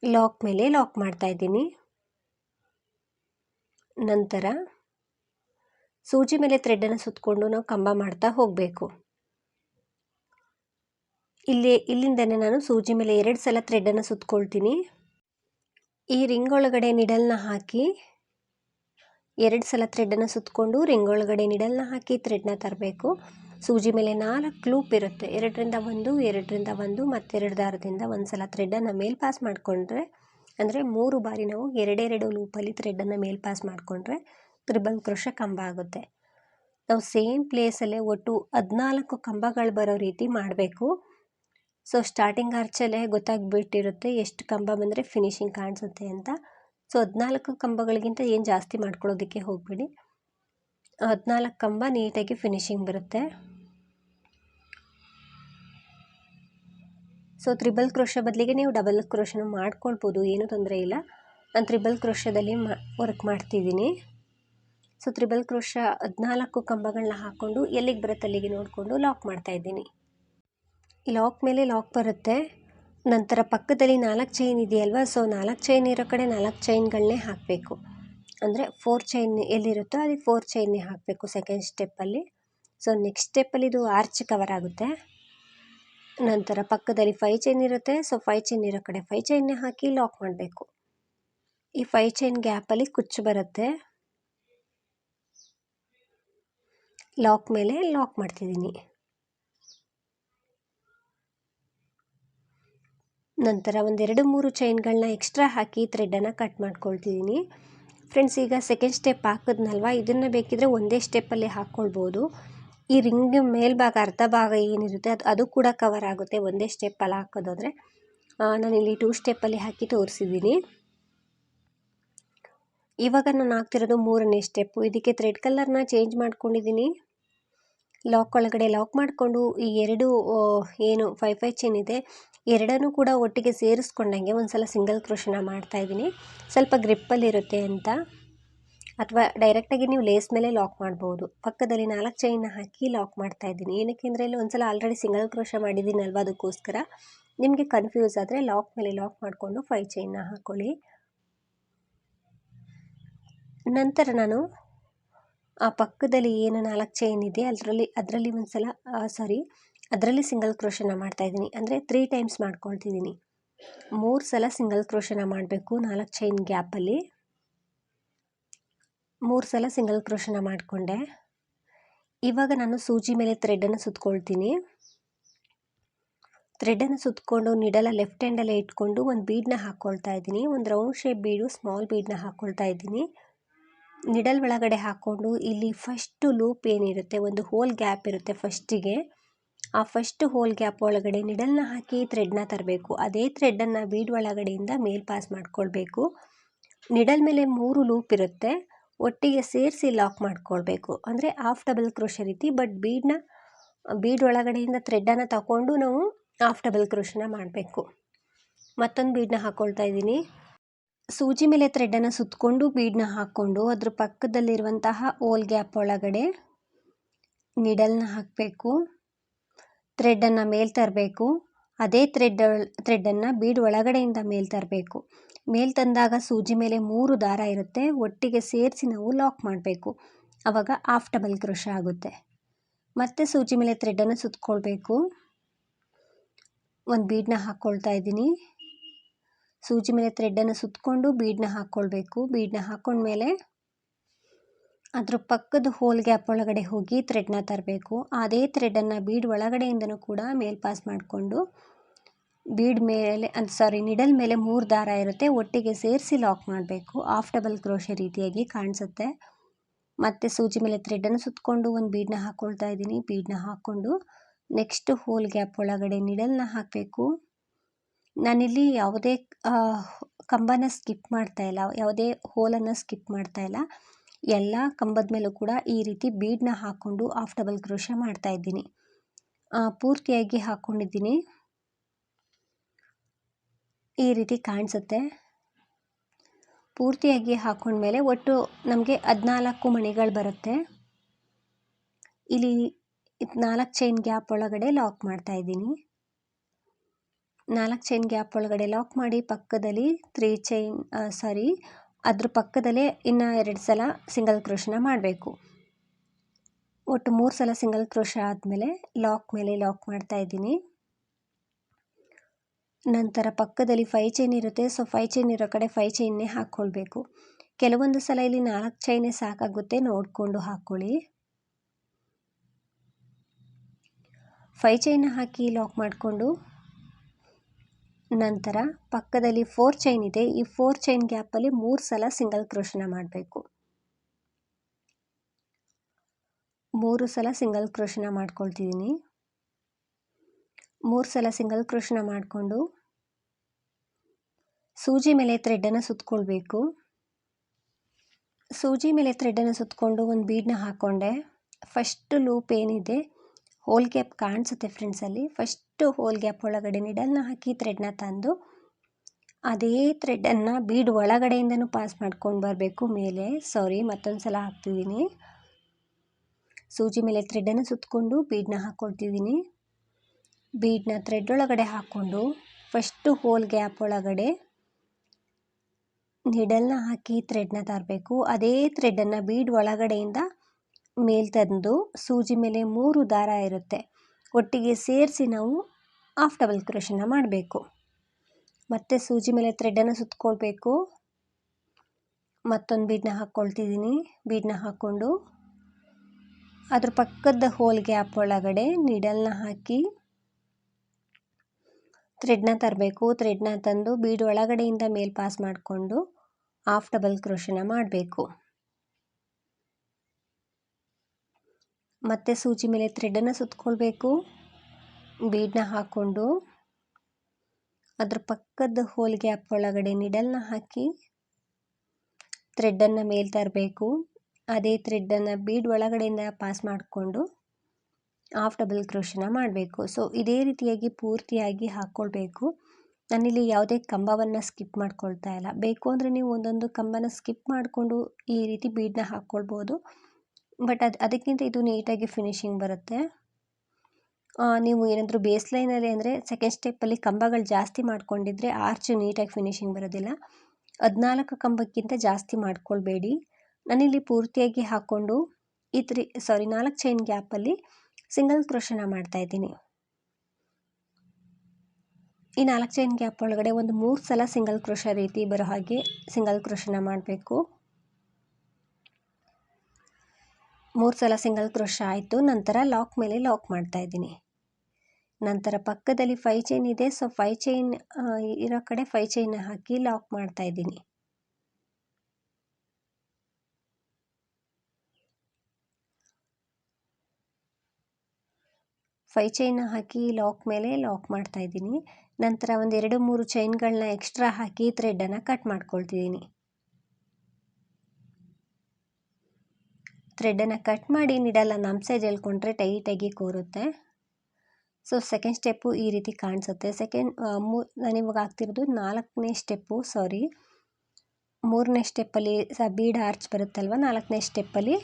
ಲಾಕ್ ಮೇಲೆ ಲಾಕ್ ಮಾಡ್ತಾ ಇದ್ದೀನಿ. ನಂತರ ಸೂಜಿ ಮೇಲೆ ಥ್ರೆಡನ್ನು ಸುತ್ತಕೊಂಡು ನಾವು ಕಂಬ ಮಾಡ್ತಾ ಹೋಗಬೇಕು. ಇಲ್ಲಿ, ಇಲ್ಲಿಂದನೇ ನಾನು ಸೂಜಿ ಮೇಲೆ ಎರಡು ಸಲ ಥ್ರೆಡನ್ನು ಸುತ್ತಕೊಳ್ತೀನಿ ಈ ರಿಂಗ್ ಒಳಗಡೆ ನಿಡಲ್ನ ಹಾಕಿ ಎರಡು ಸಲ ಥ್ರೆಡನ್ನು ಸುತ್ತಕೊಂಡು ರಿಂಗ್ ಒಳಗಡೆ ನಿಡಲ್ನ ಹಾಕಿ ಥ್ರೆಡ್ನ ತರಬೇಕು. ಸೂಜಿ ಮೇಲೆ ನಾಲ್ಕು ಲೂಪ್ ಇರುತ್ತೆ. ಎರಡರಿಂದ ಒಂದು ಎರಡರಿಂದ ಒಂದು ಮತ್ತೆರಡು ದಾರದಿಂದ ಒಂದು ಸಲ ಥ್ರೆಡನ್ನು ಮೇಲ್ ಪಾಸ್ ಮಾಡಿಕೊಂಡ್ರೆ, ಅಂದರೆ ಮೂರು ಬಾರಿ ನಾವು ಎರಡೆರಡು ಲೂಪಲ್ಲಿ ಥ್ರೆಡನ್ನು ಮೇಲ್ ಪಾಸ್ ಮಾಡಿಕೊಂಡ್ರೆ ತ್ರಿಬಲ್ ಕ್ರೋಶ ಕಂಬ ಆಗುತ್ತೆ. ನಾವು ಸೇಮ್ ಪ್ಲೇಸಲ್ಲೇ ಒಟ್ಟು ಹದಿನಾಲ್ಕು ಕಂಬಗಳು ಬರೋ ರೀತಿ ಮಾಡಬೇಕು. ಸೊ, ಸ್ಟಾರ್ಟಿಂಗ್ ಆರ್ಚಲ್ಲೇ ಗೊತ್ತಾಗ್ಬಿಟ್ಟಿರುತ್ತೆ ಎಷ್ಟು ಕಂಬ ಬಂದರೆ ಫಿನಿಶಿಂಗ್ ಕಾಣಿಸುತ್ತೆ ಅಂತ. ಸೊ ಹದಿನಾಲ್ಕು ಕಂಬಗಳಿಗಿಂತ ಏನು ಜಾಸ್ತಿ ಮಾಡ್ಕೊಳ್ಳೋದಕ್ಕೆ ಹೋಗಬೇಡಿ. ಹದಿನಾಲ್ಕು ಕಂಬ ನೀಟಾಗಿ ಫಿನಿಶಿಂಗ್ ಬರುತ್ತೆ. ಸೊ ತ್ರಿಬಲ್ ಕ್ರೋಶ ಬದಲಿಗೆ ನೀವು ಡಬಲ್ ಕ್ರೋಶನ ಮಾಡ್ಕೊಳ್ಬೋದು, ಏನೂ ತೊಂದರೆ ಇಲ್ಲ. ನಾನು ತ್ರಿಬಲ್ ಕ್ರೋಶದಲ್ಲಿ ಮಾ ವರ್ಕ್ ಮಾಡ್ತಿದ್ದೀನಿ. ಸೊ ತ್ರಿಬಲ್ ಕ್ರೋಶ ಹದಿನಾಲ್ಕು ಕಂಬಗಳನ್ನ ಹಾಕ್ಕೊಂಡು ಎಲ್ಲಿಗೆ ಬರುತ್ತೆ ಅಲ್ಲಿಗೆ ನೋಡಿಕೊಂಡು ಲಾಕ್ ಮಾಡ್ತಾಯಿದ್ದೀನಿ ಲಾಕ್ ಮೇಲೆ ಲಾಕ್ ಬರುತ್ತೆ. ನಂತರ ಪಕ್ಕದಲ್ಲಿ ನಾಲ್ಕು ಚೈನ್ ಇದೆಯಲ್ವಾ? ಸೊ ನಾಲ್ಕು ಚೈನ್ ಇರೋ ಕಡೆ ನಾಲ್ಕು ಚೈನ್ಗಳನ್ನೇ ಹಾಕಬೇಕು. ಅಂದರೆ ಫೋರ್ ಚೈನ್ ಎಲ್ಲಿರುತ್ತೋ ಅಲ್ಲಿ ಫೋರ್ ಚೈನ್ನೇ ಹಾಕಬೇಕು ಸೆಕೆಂಡ್ ಸ್ಟೆಪ್ಪಲ್ಲಿ ಸೊ ನೆಕ್ಸ್ಟ್ ಸ್ಟೆಪ್ಪಲ್ಲಿ ಇದು ಆರ್ಚ್ ಕವರ್ ಆಗುತ್ತೆ. ನಂತರ ಪಕ್ಕದಲ್ಲಿ ಫೈ ಚೈನ್ ಇರುತ್ತೆ. ಸೊ ಫೈ ಚೈನ್ ಇರೋ ಕಡೆ ಫೈ ಚೈನ್ನೇ ಹಾಕಿ ಲಾಕ್ ಮಾಡಬೇಕು. ಈ ಫೈ ಚೈನ್ ಗ್ಯಾಪಲ್ಲಿ ಕುಚ್ಚು ಬರುತ್ತೆ. ಲಾಕ್ ಮೇಲೆ ಲಾಕ್ ಮಾಡ್ತಿದ್ದೀನಿ. ನಂತರ ಒಂದೆರಡು ಮೂರು ಚೈನ್ಗಳನ್ನ ಎಕ್ಸ್ಟ್ರಾ ಹಾಕಿ ಥ್ರೆಡನ್ನು ಕಟ್ ಮಾಡ್ಕೊಳ್ತಿದ್ದೀನಿ. ಫ್ರೆಂಡ್ಸ್, ಈಗ ಸೆಕೆಂಡ್ ಸ್ಟೆಪ್ ಹಾಕಿದ್ನಲ್ವ? ಇದನ್ನು ಬೇಕಿದ್ರೆ ಒಂದೇ ಸ್ಟೆಪ್ಪಲ್ಲಿ ಹಾಕ್ಕೊಳ್ಬೋದು ಈ ರಿಂಗ್ ಮೇಲ್ಭಾಗ, ಅರ್ಧ ಭಾಗ ಏನಿರುತ್ತೆ, ಅದು ಅದು ಕೂಡ ಕವರ್ ಆಗುತ್ತೆ ಒಂದೇ ಸ್ಟೆಪ್ಪಲ್ಲಿ ಹಾಕೋದಾದರೆ. ನಾನಿಲ್ಲಿ ಟೂ ಸ್ಟೆಪ್ಪಲ್ಲಿ ಹಾಕಿ ತೋರಿಸಿದ್ದೀನಿ. ಇವಾಗ ನಾನು ಹಾಕ್ತಿರೋದು ಮೂರನೇ ಸ್ಟೆಪ್ಪು ಇದಕ್ಕೆ ಥ್ರೆಡ್ ಕಲರ್ನ ಚೇಂಜ್ ಮಾಡ್ಕೊಂಡಿದ್ದೀನಿ. ಲಾಕ್ ಒಳಗಡೆ ಲಾಕ್ ಮಾಡಿಕೊಂಡು ಈ ಎರಡು ಏನು ಫೈ ಫೈ ಚೈನ್ ಇದೆ, ಎರಡನ್ನೂ ಕೂಡ ಒಟ್ಟಿಗೆ ಸೇರಿಸ್ಕೊಂಡಂಗೆ ಒಂದು ಸಲ ಸಿಂಗಲ್ ಮಾಡ್ತಾ ಮಾಡ್ತಾಯಿದ್ದೀನಿ ಸ್ವಲ್ಪ ಗ್ರಿಪ್ಪಲ್ಲಿರುತ್ತೆ ಅಂತ. ಅಥವಾ ಡೈರೆಕ್ಟಾಗಿ ನೀವು ಲೇಸ್ ಮೇಲೆ ಲಾಕ್ ಮಾಡ್ಬೋದು. ಪಕ್ಕದಲ್ಲಿ ನಾಲ್ಕು ಚೈನ್ನ ಹಾಕಿ ಲಾಕ್ ಮಾಡ್ತಾ ಇದ್ದೀನಿ. ಏನಕ್ಕೆ ಅಂದರೆ ಇಲ್ಲಿ ಒಂದು ಸಲ ಆಲ್ರೆಡಿ ಸಿಂಗಲ್ ಕ್ರೋಶ ಮಾಡಿದ್ದೀನಲ್ವ ಅದಕ್ಕೋಸ್ಕರ. ನಿಮಗೆ ಕನ್ಫ್ಯೂಸ್ ಆದರೆ ಲಾಕ್ ಮೇಲೆ ಲಾಕ್ ಮಾಡಿಕೊಂಡು ಫೈ ಚೈನ್ನ ಹಾಕ್ಕೊಳ್ಳಿ ನಂತರ ನಾನು ಆ ಪಕ್ಕದಲ್ಲಿ ಏನು ನಾಲ್ಕು ಚೈನ್ ಇದೆ, ಅದರಲ್ಲಿ ಅದರಲ್ಲಿ ಒಂದು ಸಲ ಸಾರಿ ಅದರಲ್ಲಿ ಸಿಂಗಲ್ ಕ್ರೋಶನ ಮಾಡ್ತಾಯಿದ್ದೀನಿ ಅಂದರೆ ತ್ರೀ ಟೈಮ್ಸ್ ಮಾಡ್ಕೊಳ್ತಿದ್ದೀನಿ. ಮೂರು ಸಲ ಸಿಂಗಲ್ ಕ್ರೋಶನ ಮಾಡಬೇಕು ನಾಲ್ಕು ಚೈನ್ ಗ್ಯಾಪಲ್ಲಿ ಮೂರು ಸಲ ಸಿಂಗಲ್ ಕ್ರೋಶನ ಮಾಡಿಕೊಂಡೆ. ಇವಾಗ ನಾನು ಸೂಜಿ ಮೇಲೆ ಥ್ರೆಡನ್ನು ಸುತ್ಕೊಳ್ತೀನಿ. ಥ್ರೆಡನ್ನು ಸುತ್ತಕೊಂಡು ನಿಡಲ ಲೆಫ್ಟ್ ಹ್ಯಾಂಡಲ್ಲೇ ಇಟ್ಕೊಂಡು ಒಂದು ಬೀಡನ್ನ ಹಾಕ್ಕೊಳ್ತಾ ಇದ್ದೀನಿ. ಒಂದು ರೌಂಡ್ ಶೇಪ್ ಬೀಡು ಸ್ಮಾಲ್ ಬೀಡನ್ನ ಹಾಕ್ಕೊಳ್ತಾ ಇದ್ದೀನಿ. ನಿಡಲ್ ಒಳಗಡೆ ಹಾಕ್ಕೊಂಡು ಇಲ್ಲಿ ಫಸ್ಟು ಲೂಪ್ ಏನಿರುತ್ತೆ, ಒಂದು ಹೋಲ್ ಗ್ಯಾಪ್ ಇರುತ್ತೆ ಫಸ್ಟಿಗೆ ಆ ಫಸ್ಟ್ ಹೋಲ್ ಗ್ಯಾಪ್ ಒಳಗಡೆ ನಿಡಲ್ನ ಹಾಕಿ ಥ್ರೆಡ್ನ ತರಬೇಕು. ಅದೇ ಥ್ರೆಡ್ಡನ್ನು ಬೀಡ್ ಒಳಗಡೆಯಿಂದ ಮೇಲ್ ಪಾಸ್ ಮಾಡ್ಕೊಳ್ಬೇಕು. ನಿಡಲ್ ಮೇಲೆ ಮೂರು ಲೂಪ್ ಇರುತ್ತೆ. ಒಟ್ಟಿಗೆ ಸೇರಿಸಿ ಲಾಕ್ ಮಾಡ್ಕೊಳ್ಬೇಕು. ಅಂದರೆ ಹಾಫ್ ಡಬಲ್ ಕ್ರೋಶ ರೀತಿ ಬಟ್ ಬೀಡನ್ನ ಬೀಡ್ ಒಳಗಡೆಯಿಂದ ಥ್ರೆಡ್ಡನ್ನು ತಗೊಂಡು ನಾವು ಹಾಫ್ ಡಬಲ್ ಕ್ರೋಶನ ಮಾಡಬೇಕು. ಮತ್ತೊಂದು ಬೀಡನ್ನ ಹಾಕ್ಕೊಳ್ತಾ ಇದ್ದೀನಿ. ಸೂಜಿ ಮೇಲೆ ಥ್ರೆಡ್ಡನ್ನು ಸುತ್ತಕೊಂಡು ಬೀಡನ್ನ ಹಾಕ್ಕೊಂಡು ಅದ್ರ ಪಕ್ಕದಲ್ಲಿರುವಂತಹ ಓಲ್ ಗ್ಯಾಪ್ ಒಳಗಡೆ ನಿಡಲ್ನ ಹಾಕಬೇಕು. ಥ್ರೆಡ್ಡನ್ನು ಮೇಲೆ ತರಬೇಕು. ಅದೇ ಥ್ರೆಡ್ ಥ್ರೆಡ್ಡನ್ನು ಬೀಡ್ ಒಳಗಡೆಯಿಂದ ಮೇಲೆ ತರಬೇಕು. ಮೇಲೆ ತಂದಾಗ ಸೂಜಿ ಮೇಲೆ ಮೂರು ದಾರ ಇರುತ್ತೆ. ಒಟ್ಟಿಗೆ ಸೇರಿಸಿ ನಾವು ಲಾಕ್ ಮಾಡಬೇಕು. ಆವಾಗ ಆಫ್ ಡಬಲ್ ಕ್ರೋಶ ಆಗುತ್ತೆ. ಮತ್ತೆ ಸೂಜಿ ಮೇಲೆ ಥ್ರೆಡ್ಡನ್ನು ಸುತ್ತಕೊಳ್ಬೇಕು ಒಂದು ಬೀಡನ್ನ ಹಾಕ್ಕೊಳ್ತಾ ಇದ್ದೀನಿ. ಸೂಜಿ ಮೇಲೆ ಥ್ರೆಡ್ಡನ್ನು ಸುತ್ತಕೊಂಡು ಬೀಡನ್ನ ಹಾಕ್ಕೊಳ್ಬೇಕು ಬೀಡನ್ನ ಹಾಕ್ಕೊಂಡ್ಮೇಲೆ ಅದ್ರ ಪಕ್ಕದ ಹೋಲ್ ಗ್ಯಾಪ್ ಒಳಗಡೆ ಹೋಗಿ ಥ್ರೆಡ್ನ ತರಬೇಕು. ಅದೇ ಥ್ರೆಡನ್ನು ಬೀಡ್ ಒಳಗಡೆಯಿಂದನೂ ಕೂಡ ಮೇಲ್ ಪಾಸ್ ಮಾಡಿಕೊಂಡು ಬೀಡ್ ಮೇಲೆ ಅಂತ ಸಾರಿ ನಿಡಲ್ ಮೇಲೆ ಮೂರು ದಾರ ಇರುತ್ತೆ. ಒಟ್ಟಿಗೆ ಸೇರಿಸಿ ಲಾಕ್ ಮಾಡಬೇಕು. ಆಫ್ ಡಬಲ್ ಕ್ರೋಶೆ ರೀತಿಯಾಗಿ ಕಾಣಿಸುತ್ತೆ. ಮತ್ತು ಸೂಜಿ ಮೇಲೆ ಥ್ರೆಡನ್ನು ಸುತ್ತಕೊಂಡು ಒಂದು ಬೀಡನ್ನ ಹಾಕ್ಕೊಳ್ತಾ ಇದ್ದೀನಿ. ಬೀಡನ್ನ ಹಾಕ್ಕೊಂಡು ನೆಕ್ಸ್ಟ್ ಹೋಲ್ ಗ್ಯಾಪ್ ಒಳಗಡೆ ನಿಡಲ್ನ ಹಾಕಬೇಕು. ನಾನಿಲ್ಲಿ ಯಾವುದೇ ಕಂಬನ ಸ್ಕಿಪ್ ಮಾಡ್ತಾ ಇಲ್ಲ. ಯಾವುದೇ ಹೋಲನ್ನು ಸ್ಕಿಪ್ ಮಾಡ್ತಾ ಇಲ್ಲ. ಎಲ್ಲ ಕಂಬದ ಮೇಲೂ ಕೂಡ ಈ ರೀತಿ ಬೀಡನ್ನ ಹಾಕ್ಕೊಂಡು ಆಫ್ ಡಬಲ್ ಕ್ರೋಶ ಮಾಡ್ತಾ ಇದ್ದೀನಿ. ಪೂರ್ತಿಯಾಗಿ ಹಾಕ್ಕೊಂಡಿದ್ದೀನಿ ಈ ರೀತಿ ಕಾಣಿಸುತ್ತೆ. ಪೂರ್ತಿಯಾಗಿ ಹಾಕ್ಕೊಂಡ್ಮೇಲೆ ಒಟ್ಟು ನಮಗೆ ಹದಿನಾಲ್ಕು ಮಣಿಗಳು ಬರುತ್ತೆ. ಇಲ್ಲಿ ನಾಲ್ಕು ಚೈನ್ ಗ್ಯಾಪ್ ಒಳಗಡೆ ಲಾಕ್ ಮಾಡ್ತಾ ಇದ್ದೀನಿ. ನಾಲ್ಕು ಚೈನ್ ಗ್ಯಾಪ್ ಒಳಗಡೆ ಲಾಕ್ ಮಾಡಿ ಪಕ್ಕದಲ್ಲಿ ತ್ರೀ ಚೈನ್ ಸಾರಿ ಅದ್ರ ಪಕ್ಕದಲ್ಲೇ ಇನ್ನು ಎರಡು ಸಲ ಸಿಂಗಲ್ ಕ್ರೋಶನ ಮಾಡಬೇಕು. ಒಟ್ಟು ಮೂರು ಸಲ ಸಿಂಗಲ್ ಕ್ರೋಶ ಆದಮೇಲೆ ಲಾಕ್ ಮೇಲೆ ಲಾಕ್ ಮಾಡ್ತಾ ಇದ್ದೀನಿ. ನಂತರ ಪಕ್ಕದಲ್ಲಿ ಫೈ ಚೈನ್ ಇರುತ್ತೆ ಸೊ ಫೈ ಚೈನ್ ಇರೋ ಕಡೆ ಫೈ ಚೈನ್ನೇ ಹಾಕ್ಕೊಳ್ಬೇಕು ಕೆಲವೊಂದು ಸಲ ಇಲ್ಲಿ ನಾಲ್ಕು ಚೈನೇ ಸಾಕಾಗುತ್ತೆ, ನೋಡಿಕೊಂಡು ಹಾಕ್ಕೊಳ್ಳಿ ಫೈ ಚೈನ್ ಹಾಕಿ ಲಾಕ್ ಮಾಡಿಕೊಂಡು ನಂತರ ಪಕ್ಕದಲ್ಲಿ ಫೋರ್ ಚೈನ್ ಇದೆ. ಈ ಫೋರ್ ಚೈನ್ ಗ್ಯಾಪಲ್ಲಿ ಮೂರು ಸಲ ಸಿಂಗಲ್ ಕ್ರೋಶನ ಮಾಡಬೇಕು. ಮೂರು ಸಲ ಸಿಂಗಲ್ ಕ್ರೋಶನ ಮಾಡ್ಕೊಳ್ತಿದ್ದೀನಿ. ಮೂರು ಸಲ ಸಿಂಗಲ್ ಕ್ರೋಶನ ಮಾಡಿಕೊಂಡು ಸೂಜಿ ಮೇಲೆ ಥ್ರೆಡ್ಡನ್ನು ಸುತ್ತಕೊಳ್ಬೇಕು ಸೂಜಿ ಮೇಲೆ ಥ್ರೆಡ್ಡನ್ನು ಸುತ್ತಕೊಂಡು ಒಂದು ಬೀಡನ್ನ ಹಾಕ್ಕೊಂಡೆ ಫಸ್ಟ್ ಲೂಪ್ ಏನಿದೆ ಹೋಲ್ ಗ್ಯಾಪ್ ಕಾಣಿಸುತ್ತೆ ಫ್ರೆಂಡ್ಸಲ್ಲಿ ಫಸ್ಟು ಹೋಲ್ ಗ್ಯಾಪ್ ಒಳಗಡೆ ನಿಡಲ್ನ ಹಾಕಿ ಥ್ರೆಡ್ನ ತಂದು, ಅದೇ ಥ್ರೆಡ್ಡನ್ನು ಬೀಡ್ ಒಳಗಡೆಯಿಂದನೂ ಪಾಸ್ ಮಾಡ್ಕೊಂಡು ಬರಬೇಕು ಮೇಲೆ. ಸಾರಿ ಮತ್ತೊಂದು ಸಲ ಹಾಕ್ತಿದ್ದೀನಿ. ಸೂಜಿ ಮೇಲೆ ಥ್ರೆಡ್ಡನ್ನು ಸುತ್ತಕೊಂಡು ಬೀಡನ್ನ ಹಾಕ್ಕೊಳ್ತಿದ್ದೀನಿ ಬೀಡನ್ನ ಥ್ರೆಡ್ ಒಳಗಡೆ ಹಾಕ್ಕೊಂಡು ಫಸ್ಟು ಹೋಲ್ ಗ್ಯಾಪ್ ಒಳಗಡೆ ನಿಡಲ್ನ ಹಾಕಿ ಥ್ರೆಡ್ನ ತರಬೇಕು. ಅದೇ ಥ್ರೆಡ್ಡನ್ನು ಬೀಡ್ ಒಳಗಡೆಯಿಂದ ಮೇಲ್ ತಂದು ಸೂಜಿ ಮೇಲೆ ಮೂರು ದಾರ ಇರುತ್ತೆ. ಒಟ್ಟಿಗೆ ಸೇರಿಸಿ ನಾವು ಆಫ್ ಡಬಲ್ ಕ್ರೋಶನ ಮಾಡಬೇಕು. ಮತ್ತೆ ಸೂಜಿ ಮೇಲೆ ಥ್ರೆಡನ್ನು ಸುತ್ತಕೊಳ್ಬೇಕು ಮತ್ತೊಂದು ಬೀಡನ್ನ ಹಾಕ್ಕೊಳ್ತಿದ್ದೀನಿ ಬೀಡನ್ನ ಹಾಕ್ಕೊಂಡು ಅದ್ರ ಪಕ್ಕದ ಹೋಲ್ ಗ್ಯಾಪ್ ಒಳಗಡೆ ನೀಡಲ್ನ ಹಾಕಿ ಥ್ರೆಡ್ನ ತರಬೇಕು. ಥ್ರೆಡ್ನ ತಂದು ಬೀಡ್ ಒಳಗಡೆಯಿಂದ ಮೇಲ್ ಪಾಸ್ ಮಾಡಿಕೊಂಡು ಆಫ್ ಡಬಲ್ ಕ್ರೋಷನ ಮಾಡಬೇಕು. ಮತ್ತೆ ಸೂಜಿ ಮೇಲೆ ಥ್ರೆಡನ್ನು ಸುತ್ಕೊಳ್ಬೇಕು. ಬೀಡನ್ನ ಹಾಕ್ಕೊಂಡು ಅದ್ರ ಪಕ್ಕದ ಹೋಲಿಗೆ ಗ್ಯಾಪ್ ಒಳಗಡೆ ನಿಡಲ್ನ ಹಾಕಿ ಥ್ರೆಡ್ಡನ್ನು ಮೇಲೆ ತರಬೇಕು. ಅದೇ ಥ್ರೆಡ್ಡನ್ನು ಬೀಡ್ ಒಳಗಡೆಯಿಂದ ಪಾಸ್ ಮಾಡಿಕೊಂಡು ಹಾಫ್ ಡಬಲ್ ಕ್ರೋಶನ ಮಾಡಬೇಕು. ಸೊ ಇದೇ ರೀತಿಯಾಗಿ ಪೂರ್ತಿಯಾಗಿ ಹಾಕ್ಕೊಳ್ಬೇಕು. ನಾನಿಲ್ಲಿ ಯಾವುದೇ ಕಂಬವನ್ನು ಸ್ಕಿಪ್ ಮಾಡ್ಕೊಳ್ತಾ ಇಲ್ಲ. ಬೇಕು ಅಂದರೆ ನೀವು ಒಂದೊಂದು ಕಂಬನ ಸ್ಕಿಪ್ ಮಾಡಿಕೊಂಡು ಈ ರೀತಿ ಬೀಡನ್ನ ಹಾಕ್ಕೊಳ್ಬೋದು. ಬಟ್ ಅದು, ಅದಕ್ಕಿಂತ ಇದು ನೀಟಾಗಿ ಫಿನಿಶಿಂಗ್ ಬರುತ್ತೆ. ನೀವು ಏನಾದರೂ ಬೇಸ್ ಲೈನಲ್ಲಿ ಅಂದರೆ ಸೆಕೆಂಡ್ ಸ್ಟೆಪ್ಪಲ್ಲಿ ಕಂಬಗಳು ಜಾಸ್ತಿ ಮಾಡ್ಕೊಂಡಿದ್ರೆ ಆರ್ಚ್ ನೀಟಾಗಿ ಫಿನಿಶಿಂಗ್ ಬರೋದಿಲ್ಲ. ಹದಿನಾಲ್ಕು ಕಂಬಕ್ಕಿಂತ ಜಾಸ್ತಿ ಮಾಡ್ಕೊಳ್ಬೇಡಿ. ನಾನಿಲ್ಲಿ ಪೂರ್ತಿಯಾಗಿ ಹಾಕ್ಕೊಂಡು ಈ ತ್ರೀ ಸಾರಿ ನಾಲ್ಕು ಚೈನ್ ಗ್ಯಾಪಲ್ಲಿ ಸಿಂಗಲ್ ಕ್ರೋಶನ ಮಾಡ್ತಾಯಿದ್ದೀನಿ ಈ ನಾಲ್ಕು ಚೈನ್ ಗ್ಯಾಪ್ ಒಳಗಡೆ ಒಂದು ಮೂರು ಸಲ ಸಿಂಗಲ್ ಕ್ರೋಶ ರೀತಿ ಬರೋ ಹಾಗೆ ಸಿಂಗಲ್ ಕ್ರೋಶನ ಮಾಡಬೇಕು. ಮೂರು ಸಲ ಸಿಂಗಲ್ ಕ್ರೋಶ ಆಯಿತು, ನಂತರ ಲಾಕ್ ಮೇಲೆ ಲಾಕ್ ಮಾಡ್ತಾ ಇದ್ದೀನಿ. ನಂತರ ಪಕ್ಕದಲ್ಲಿ ಫೈ ಚೈನ್ ಇದೆ, ಸೊ ಫೈ ಚೈನ್ ಇರೋ ಕಡೆ ಫೈ ಚೈನ್ ಹಾಕಿ ಲಾಕ್ ಮಾಡ್ತಾ ಇದ್ದೀನಿ. ಫೈ ಚೈನ್ ಹಾಕಿ ಲಾಕ್ ಮೇಲೆ ಲಾಕ್ ಮಾಡ್ತಾ ಇದ್ದೀನಿ. ನಂತರ ಒಂದು ಎರಡು ಮೂರು ಚೈನ್ಗಳನ್ನ ಎಕ್ಸ್ಟ್ರಾ ಹಾಕಿ ಥ್ರೆಡ್ಡನ್ನು ಕಟ್ ಮಾಡ್ಕೊಳ್ತಿದ್ದೀನಿ. ಥ್ರೆಡನ್ನು ಕಟ್ ಮಾಡಿ ನೀಡಲ್ಲ ನಮ್ಮ ಸೈಜ್ ಹೇಳ್ಕೊಂಡ್ರೆ ಟೈಟಾಗಿ ಕೂರುತ್ತೆ. ಸೊ ಸೆಕೆಂಡ್ ಸ್ಟೆಪ್ಪು ಈ ರೀತಿ ಕಾಣಿಸುತ್ತೆ. ಸೆಕೆಂಡ್ ಮೂ, ನಾನು ಇವಾಗ ಆಗ್ತಿರೋದು ನಾಲ್ಕನೇ ಸ್ಟೆಪ್ಪು ಸಾರಿ ಮೂರನೇ ಸ್ಟೆಪ್ಪಲ್ಲಿ ಸ ಬೀಡ್ ಆರ್ಚ್ ಬರುತ್ತಲ್ವ? ನಾಲ್ಕನೇ ಸ್ಟೆಪ್ಪಲ್ಲಿ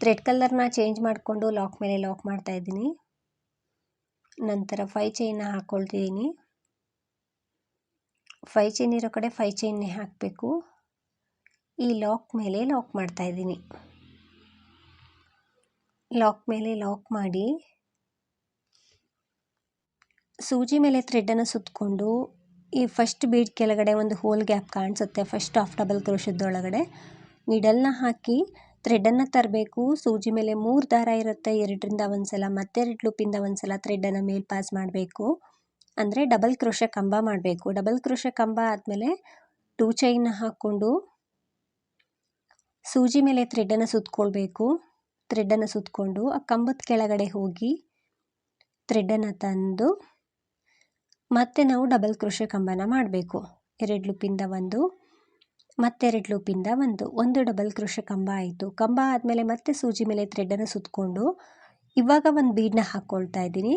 ಥ್ರೆಡ್ ಕಲರ್ನ ಚೇಂಜ್ ಮಾಡಿಕೊಂಡು ಲಾಕ್ ಮೇಲೆ ಲಾಕ್ ಮಾಡ್ತಾಯಿದ್ದೀನಿ ನಂತರ ಫೈ ಚೈನ್ನ ಹಾಕ್ಕೊಳ್ತಿದ್ದೀನಿ ಫೈ ಚೈನ್ ಇರೋ ಕಡೆ ಫೈ ಚೈನ್ನೇ ಹಾಕಬೇಕು. ಈ ಲಾಕ್ ಮೇಲೆ ಲಾಕ್ ಮಾಡ್ತಾಯಿದ್ದೀನಿ ಲಾಕ್ ಮೇಲೆ ಲಾಕ್ ಮಾಡಿ. ಸೂಜಿ ಮೇಲೆ ಥ್ರೆಡನ್ನು ಸುತ್ತಕೊಂಡು ಈ ಫಸ್ಟ್ ಬೀಡ್ ಕೆಳಗಡೆ ಒಂದು ಹೋಲ್ ಗ್ಯಾಪ್ ಕಾಣಿಸುತ್ತೆ ಫಸ್ಟ್ ಆಫ್ ಡಬಲ್ ಕ್ರೋಶದೊಳಗಡೆ ನಿಡಲ್ನ ಹಾಕಿ ಥ್ರೆಡನ್ನು ತರಬೇಕು. ಸೂಜಿ ಮೇಲೆ ಮೂರು ದಾರ ಇರುತ್ತೆ, ಎರಡರಿಂದ ಒಂದು ಸಲ ಮತ್ತೆರಡು ಲೂಪಿಂದ ಒಂದು ಸಲ ಥ್ರೆಡನ್ನು ಮೇಲೆ ಪಾಸ್ ಮಾಡಬೇಕು. ಅಂದರೆ ಡಬಲ್ ಕ್ರೋಶ ಕಂಬ ಮಾಡಬೇಕು. ಡಬಲ್ ಕ್ರೋಶ ಕಂಬ ಆದಮೇಲೆ ಟೂ ಚೈನ್ನ ಹಾಕ್ಕೊಂಡು, ಸೂಜಿ ಮೇಲೆ ಥ್ರೆಡನ್ನು ಸುತ್ತಕೊಳ್ಬೇಕು ಥ್ರೆಡನ್ನು ಸುತ್ತಕೊಂಡು ಆ ಕಂಬದ ಕೆಳಗಡೆ ಹೋಗಿ ಥ್ರೆಡ್ಡನ್ನು ತಂದು ಮತ್ತೆ ನಾವು ಡಬಲ್ ಕ್ರೋಶೆ ಕಂಬನ ಮಾಡಬೇಕು. ಎರಡು ಲೂಪಿಂದ ಒಂದು ಮತ್ತೆರಡು ಲೂಪಿಂದ ಒಂದು. ಒಂದು ಡಬಲ್ ಕ್ರೋಶೆ ಕಂಬ ಆಯಿತು. ಕಂಬ ಆದಮೇಲೆ ಮತ್ತೆ ಸೂಜಿ ಮೇಲೆ ಥ್ರೆಡ್ಡನ್ನು ಸುತ್ತಕೊಂಡು ಇವಾಗ ಒಂದು ಬೀಡನ್ನ ಹಾಕ್ಕೊಳ್ತಾ ಇದ್ದೀನಿ.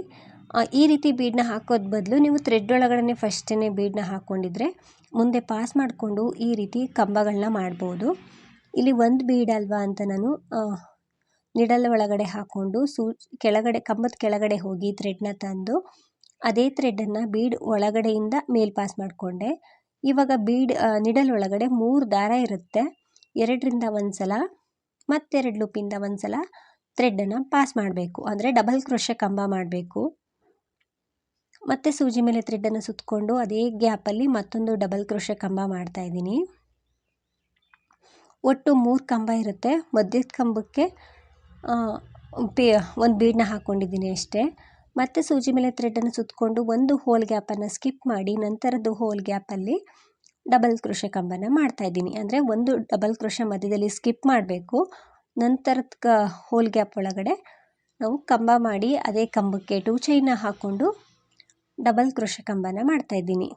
ಈ ರೀತಿ ಬೀಡನ್ನ ಹಾಕೋದ್ ಬದಲು ನೀವು ಥ್ರೆಡ್ ಒಳಗಡೆ ಫಸ್ಟೇ ಬೀಡನ್ನ ಹಾಕ್ಕೊಂಡಿದ್ರೆ ಮುಂದೆ ಪಾಸ್ ಮಾಡಿಕೊಂಡು ಈ ರೀತಿ ಕಂಬಗಳನ್ನ ಮಾಡ್ಬೋದು. ಇಲ್ಲಿ ಒಂದು ಬೀಡ್ ಅಲ್ವಾ ಅಂತ ನಾನು ನಿಡಲ್ ಒಳಗಡೆ ಹಾಕ್ಕೊಂಡು ಸೂ, ಕೆಳಗಡೆ, ಕಂಬದ ಕೆಳಗಡೆ ಹೋಗಿ ಥ್ರೆಡ್ನ ತಂದು, ಅದೇ ಥ್ರೆಡನ್ನು ಬೀಡ್ ಒಳಗಡೆಯಿಂದ ಮೇಲ್ ಪಾಸ್ ಮಾಡಿಕೊಂಡೆ. ಇವಾಗ ಬೀಡ್ ನಿಡಲ್ ಒಳಗಡೆ ಮೂರು ದಾರ ಇರುತ್ತೆ. ಎರಡರಿಂದ ಒಂದು ಸಲ ಮತ್ತೆರಡು ಲೂಪಿಂದ ಒಂದು ಸಲ ಥ್ರೆಡನ್ನು ಪಾಸ್ ಮಾಡಬೇಕು. ಅಂದರೆ ಡಬಲ್ ಕ್ರೋಶೆ ಕಂಬ ಮಾಡಬೇಕು. ಮತ್ತೆ ಸೂಜಿ ಮೇಲೆ ಥ್ರೆಡನ್ನು ಸುತ್ತಕೊಂಡು ಅದೇ ಗ್ಯಾಪಲ್ಲಿ ಮತ್ತೊಂದು ಡಬಲ್ ಕ್ರೋಷೆ ಕಂಬ ಮಾಡ್ತಾಯಿದ್ದೀನಿ ಒಟ್ಟು ಮೂರು ಕಂಬ ಇರುತ್ತೆ. ಮಧ್ಯದ ಕಂಬಕ್ಕೆ ಪೇ, ಒಂದು ಬೀಡನ್ನ ಹಾಕ್ಕೊಂಡಿದ್ದೀನಿ ಅಷ್ಟೇ. ಮತ್ತೆ ಸೂಜಿ ಮೇಲೆ ಥ್ರೆಡನ್ನು ಸುತ್ತಕೊಂಡು ಒಂದು ಹೋಲ್ ಗ್ಯಾಪನ್ನು ಸ್ಕಿಪ್ ಮಾಡಿ ನಂತರದ್ದು ಹೋಲ್ ಗ್ಯಾಪಲ್ಲಿ ಡಬಲ್ ಕ್ರೋಷೆ ಕಂಬನ ಮಾಡ್ತಾಯಿದ್ದೀನಿ ಅಂದರೆ ಒಂದು ಡಬಲ್ ಕ್ರೋಷೆ ಮಧ್ಯದಲ್ಲಿ ಸ್ಕಿಪ್ ಮಾಡಬೇಕು. ನಂತರದ ಕ, ಹೋಲ್ ಗ್ಯಾಪ್ ಒಳಗಡೆ ನಾವು ಕಂಬ ಮಾಡಿ ಅದೇ ಕಂಬಕ್ಕೆ ಟೂ ಚೈನ ಹಾಕ್ಕೊಂಡು ಡಬಲ್ ಕ್ರೋಷೆ ಕಂಬನ ಮಾಡ್ತಾಯಿದ್ದೀನಿ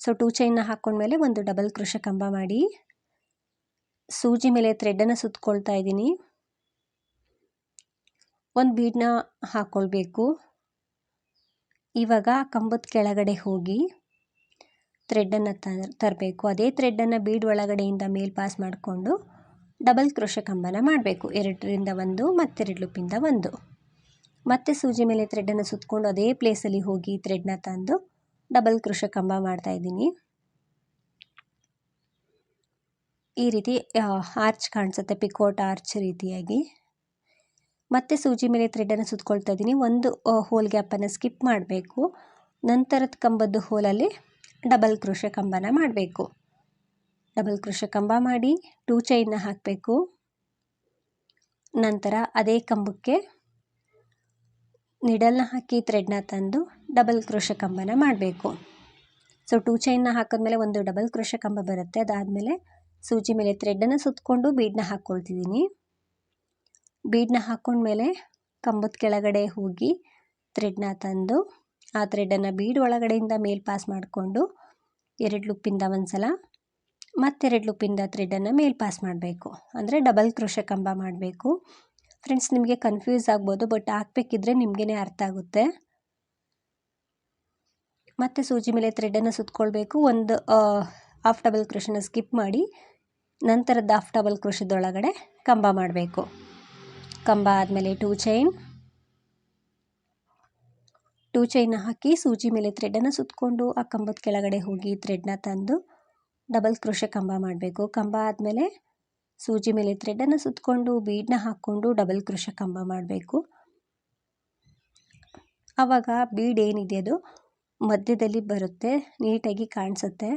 ಸೊ ಟೂ ಚೈನ ಹಾಕ್ಕೊಂಡ್ಮೇಲೆ ಒಂದು ಡಬಲ್ ಕೃಷ ಕಂಬ ಮಾಡಿ ಸೂಜಿ ಮೇಲೆ ಥ್ರೆಡನ್ನು ಸುತ್ತಕೊಳ್ತಾ ಇದ್ದೀನಿ. ಒಂದು ಬೀಡನ್ನ ಹಾಕ್ಕೊಳ್ಬೇಕು ಇವಾಗ ಕಂಬದ ಕೆಳಗಡೆ ಹೋಗಿ ಥ್ರೆಡ್ಡನ್ನು ತರಬೇಕು. ಅದೇ ಥ್ರೆಡ್ಡನ್ನು ಬೀಡ್ ಒಳಗಡೆಯಿಂದ ಮೇಲ್ ಪಾಸ್ ಮಾಡಿಕೊಂಡು ಡಬಲ್ ಕ್ರೋಶ ಕಂಬನ ಮಾಡಬೇಕು. ಎರಡರಿಂದ ಒಂದು, ಮತ್ತೆರಡು ಲೂಪಿಂದ ಒಂದು. ಮತ್ತೆ ಸೂಜಿ ಮೇಲೆ ಥ್ರೆಡ್ಡನ್ನು ಸುತ್ತಕೊಂಡು ಅದೇ ಪ್ಲೇಸಲ್ಲಿ ಹೋಗಿ ಥ್ರೆಡ್ನ ತಂದು ಡಬಲ್ ಕ್ರೋಶ ಕಂಬ ಮಾಡ್ತಾಯಿದ್ದೀನಿ ಈ ರೀತಿ ಆರ್ಚ್ ಕಾಣಿಸುತ್ತೆ ಪಿಕೋಟ್ ಆರ್ಚ್ ರೀತಿಯಾಗಿ. ಮತ್ತೆ ಸೂಜಿ ಮೇಲೆ ಥ್ರೆಡನ್ನು ಸುತ್ಕೊಳ್ತಾ ಇದ್ದೀನಿ. ಒಂದು ಹೋಲ್ ಗ್ಯಾಪನ್ನು ಸ್ಕಿಪ್ ಮಾಡಬೇಕು. ನಂತರದ ಕಂಬದ್ದು ಹೋಲಲ್ಲಿ ಡಬಲ್ ಕ್ರೋಶ ಕಂಬನ ಮಾಡಬೇಕು. ಡಬಲ್ ಕ್ರೋಶ ಕಂಬ ಮಾಡಿ ಟೂ ಚೈನ್ನ ಹಾಕಬೇಕು. ನಂತರ ಅದೇ ಕಂಬಕ್ಕೆ ನಿಡಲ್ನ ಹಾಕಿ ಥ್ರೆಡ್ನ ತಂದು ಡಬಲ್ ಕ್ರೋಶ ಕಂಬನ ಮಾಡಬೇಕು. ಸೊ ಟೂ ಚೈನ್ನ ಹಾಕಿದ್ಮೇಲೆ ಒಂದು ಡಬಲ್ ಕ್ರೋಶ ಕಂಬ ಬರುತ್ತೆ. ಅದಾದಮೇಲೆ ಸೂಜಿ ಮೇಲೆ ಥ್ರೆಡ್ಡನ್ನು ಸುತ್ತಕೊಂಡು ಬೀಡನ್ನ ಹಾಕ್ಕೊಳ್ತಿದ್ದೀನಿ. ಬೀಡನ್ನ ಹಾಕ್ಕೊಂಡ್ಮೇಲೆ ಕಂಬದ ಕೆಳಗಡೆ ಹೋಗಿ ಥ್ರೆಡ್ನ ತಂದು, ಆ ಥ್ರೆಡನ್ನು ಬೀಡ್ ಒಳಗಡೆಯಿಂದ ಮೇಲ್ ಪಾಸ್ ಮಾಡಿಕೊಂಡು ಎರಡು ಲುಪ್ಪಿಂದ ಒಂದು ಸಲ ಮತ್ತೆರಡು ಲುಪ್ಪಿಂದ ಥ್ರೆಡನ್ನು ಮೇಲ್ ಪಾಸ್ ಮಾಡಬೇಕು. ಅಂದರೆ ಡಬಲ್ ಕ್ರೋಶ ಕಂಬ ಮಾಡಬೇಕು. ಫ್ರೆಂಡ್ಸ್, ನಿಮಗೆ ಕನ್ಫ್ಯೂಸ್ ಆಗ್ಬೋದು, ಬಟ್ ಹಾಕ್ಬೇಕಿದ್ರೆ ನಿಮಗೇ ಅರ್ಥ ಆಗುತ್ತೆ. ಮತ್ತು ಸೂಜಿ ಮೇಲೆ ಥ್ರೆಡನ್ನು ಸುತ್ಕೊಳ್ಬೇಕು. ಒಂದು ಹಾಫ್ ಡಬಲ್ ಕ್ರೋಶನ ಸ್ಕಿಪ್ ಮಾಡಿ ನಂತರದ ಹಾಫ್ ಡಬಲ್ ಕ್ರೋಶದೊಳಗಡೆ ಕಂಬ ಮಾಡಬೇಕು. ಕಂಬ ಆದಮೇಲೆ ಟೂ ಚೈನ್. ಟೂ ಚೈನ್ನ ಹಾಕಿ ಸೂಜಿ ಮೇಲೆ ಥ್ರೆಡನ್ನು ಸುತ್ತಕೊಂಡು ಆ ಕಂಬದ ಕೆಳಗಡೆ ಹೋಗಿ ಥ್ರೆಡ್ನ ತಂದು ಡಬಲ್ ಕ್ರೋಶೆ ಕಂಬ ಮಾಡಬೇಕು. ಕಂಬ ಆದಮೇಲೆ ಸೂಜಿ ಮೇಲೆ ಥ್ರೆಡನ್ನು ಸುತ್ತಕೊಂಡು ಬೀಡನ್ನ ಹಾಕ್ಕೊಂಡು ಡಬಲ್ ಕ್ರೋಶೆ ಕಂಬ ಮಾಡಬೇಕು. ಆವಾಗ ಬೀಡ್ ಏನಿದೆ ಅದು ಮಧ್ಯದಲ್ಲಿ ಬರುತ್ತೆ, ನೀಟಾಗಿ ಕಾಣಿಸುತ್ತೆ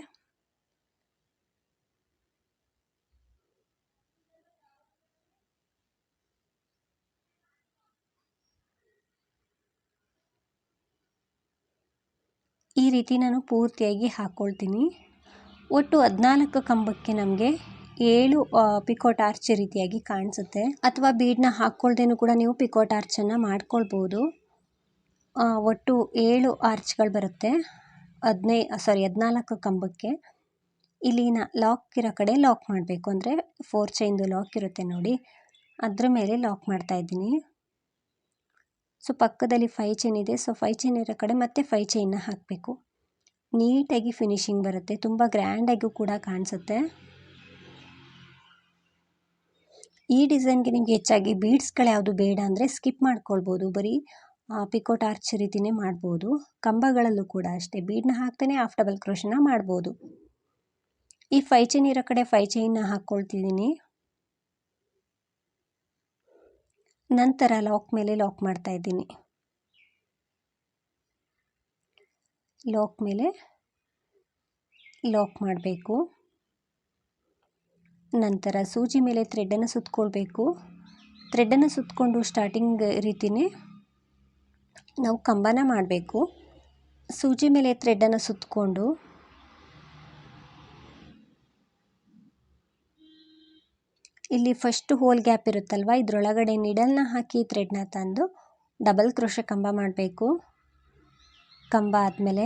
ಈ ರೀತಿ ನಾನು ಪೂರ್ತಿಯಾಗಿ ಹಾಕ್ಕೊಳ್ತೀನಿ ಒಟ್ಟು ಹದಿನಾಲ್ಕು ಕಂಬಕ್ಕೆ ನಮಗೆ ಏಳು ಪಿಕೋಟ್ ಆರ್ಚ್ ರೀತಿಯಾಗಿ ಕಾಣಿಸುತ್ತೆ. ಅಥವಾ ಬೀಡನ್ನ ಹಾಕ್ಕೊಳ್ದೇನೂ ಕೂಡ ನೀವು ಪಿಕೋಟ್ ಆರ್ಚನ್ನು ಮಾಡ್ಕೊಳ್ಬೋದು. ಒಟ್ಟು ಏಳು ಆರ್ಚ್ಗಳು ಬರುತ್ತೆ. ಹದಿನೈ, ಸಾರಿ, ಹದಿನಾಲ್ಕು ಕಂಬಕ್ಕೆ. ಇಲ್ಲಿನ ಲಾಕ್ ಇರೋ ಕಡೆ ಲಾಕ್ ಮಾಡಬೇಕು. ಅಂದರೆ ಫೋರ್ ಚೈನ್ದು ಲಾಕ್ ಇರುತ್ತೆ ನೋಡಿ. ಅದರ ಮೇಲೆ ಲಾಕ್ ಮಾಡ್ತಾ ಇದ್ದೀನಿ. ಸೊ, ಪಕ್ಕದಲ್ಲಿ ಫೈ ಚೈನ್ ಇದೆ. ಸೊ, ಫೈ ಚೈನ್ ಇರೋ ಕಡೆ ಮತ್ತೆ ಫೈ ಚೈನ್ನ ಹಾಕಬೇಕು. ನೀಟಾಗಿ ಫಿನಿಶಿಂಗ್ ಬರುತ್ತೆ. ತುಂಬ ಗ್ರ್ಯಾಂಡಾಗೂ ಕೂಡ ಕಾಣಿಸುತ್ತೆ. ಈ ಡಿಸೈನ್ಗೆ ನಿಮಗೆ ಹೆಚ್ಚಾಗಿ ಬೀಡ್ಸ್ಗಳು ಯಾವುದು ಬೇಡ ಅಂದರೆ ಸ್ಕಿಪ್ ಮಾಡ್ಕೊಳ್ಬೋದು. ಬರೀ ಪಿಕೋಟ್ ಆರ್ಚ್ ರೀತಿಯೇ ಮಾಡ್ಬೋದು. ಕಂಬಗಳಲ್ಲೂ ಕೂಡ ಅಷ್ಟೇ. ಬೀಡ್ನ ಹಾಕ್ತಾನೆ ಆಫ್ ಡಬಲ್ ಕ್ರೋಶನ ಮಾಡ್ಬೋದು. ಈ ಫೈ ಚೈನ್ ಇರೋ ಕಡೆ ಫೈ ಚೈನ್ನ ಹಾಕ್ಕೊಳ್ತಿದ್ದೀನಿ ನಂತರ ಲಾಕ್ ಮೇಲೆ ಲಾಕ್ ಮಾಡ್ತಾ ಇದ್ದೀನಿ. ಲಾಕ್ ಮೇಲೆ ಲಾಕ್ ಮಾಡಬೇಕು. ನಂತರ ಸೂಜಿ ಮೇಲೆ ಥ್ರೆಡ್ಡನ್ನು ಸುತ್ತಕೊಳ್ಬೇಕು ಥ್ರೆಡನ್ನು ಸುತ್ತಕೊಂಡು ಸ್ಟಾರ್ಟಿಂಗ್ ರೀತಿಯೇ ನಾವು ಕಂಬನ ಮಾಡಬೇಕು. ಸೂಜಿ ಮೇಲೆ ಥ್ರೆಡ್ಡನ್ನು ಸುತ್ತಕೊಂಡು ಇಲ್ಲಿ ಫಸ್ಟ್ ಹೋಲ್ ಗ್ಯಾಪ್ ಇರುತ್ತಲ್ವ? ಇದರೊಳಗಡೆ ನಿಡಲ್ನ ಹಾಕಿ ಥ್ರೆಡ್ನ ತಂದು ಡಬಲ್ ಕ್ರೋಶ ಕಂಬ ಮಾಡಬೇಕು. ಕಂಬ ಆದಮೇಲೆ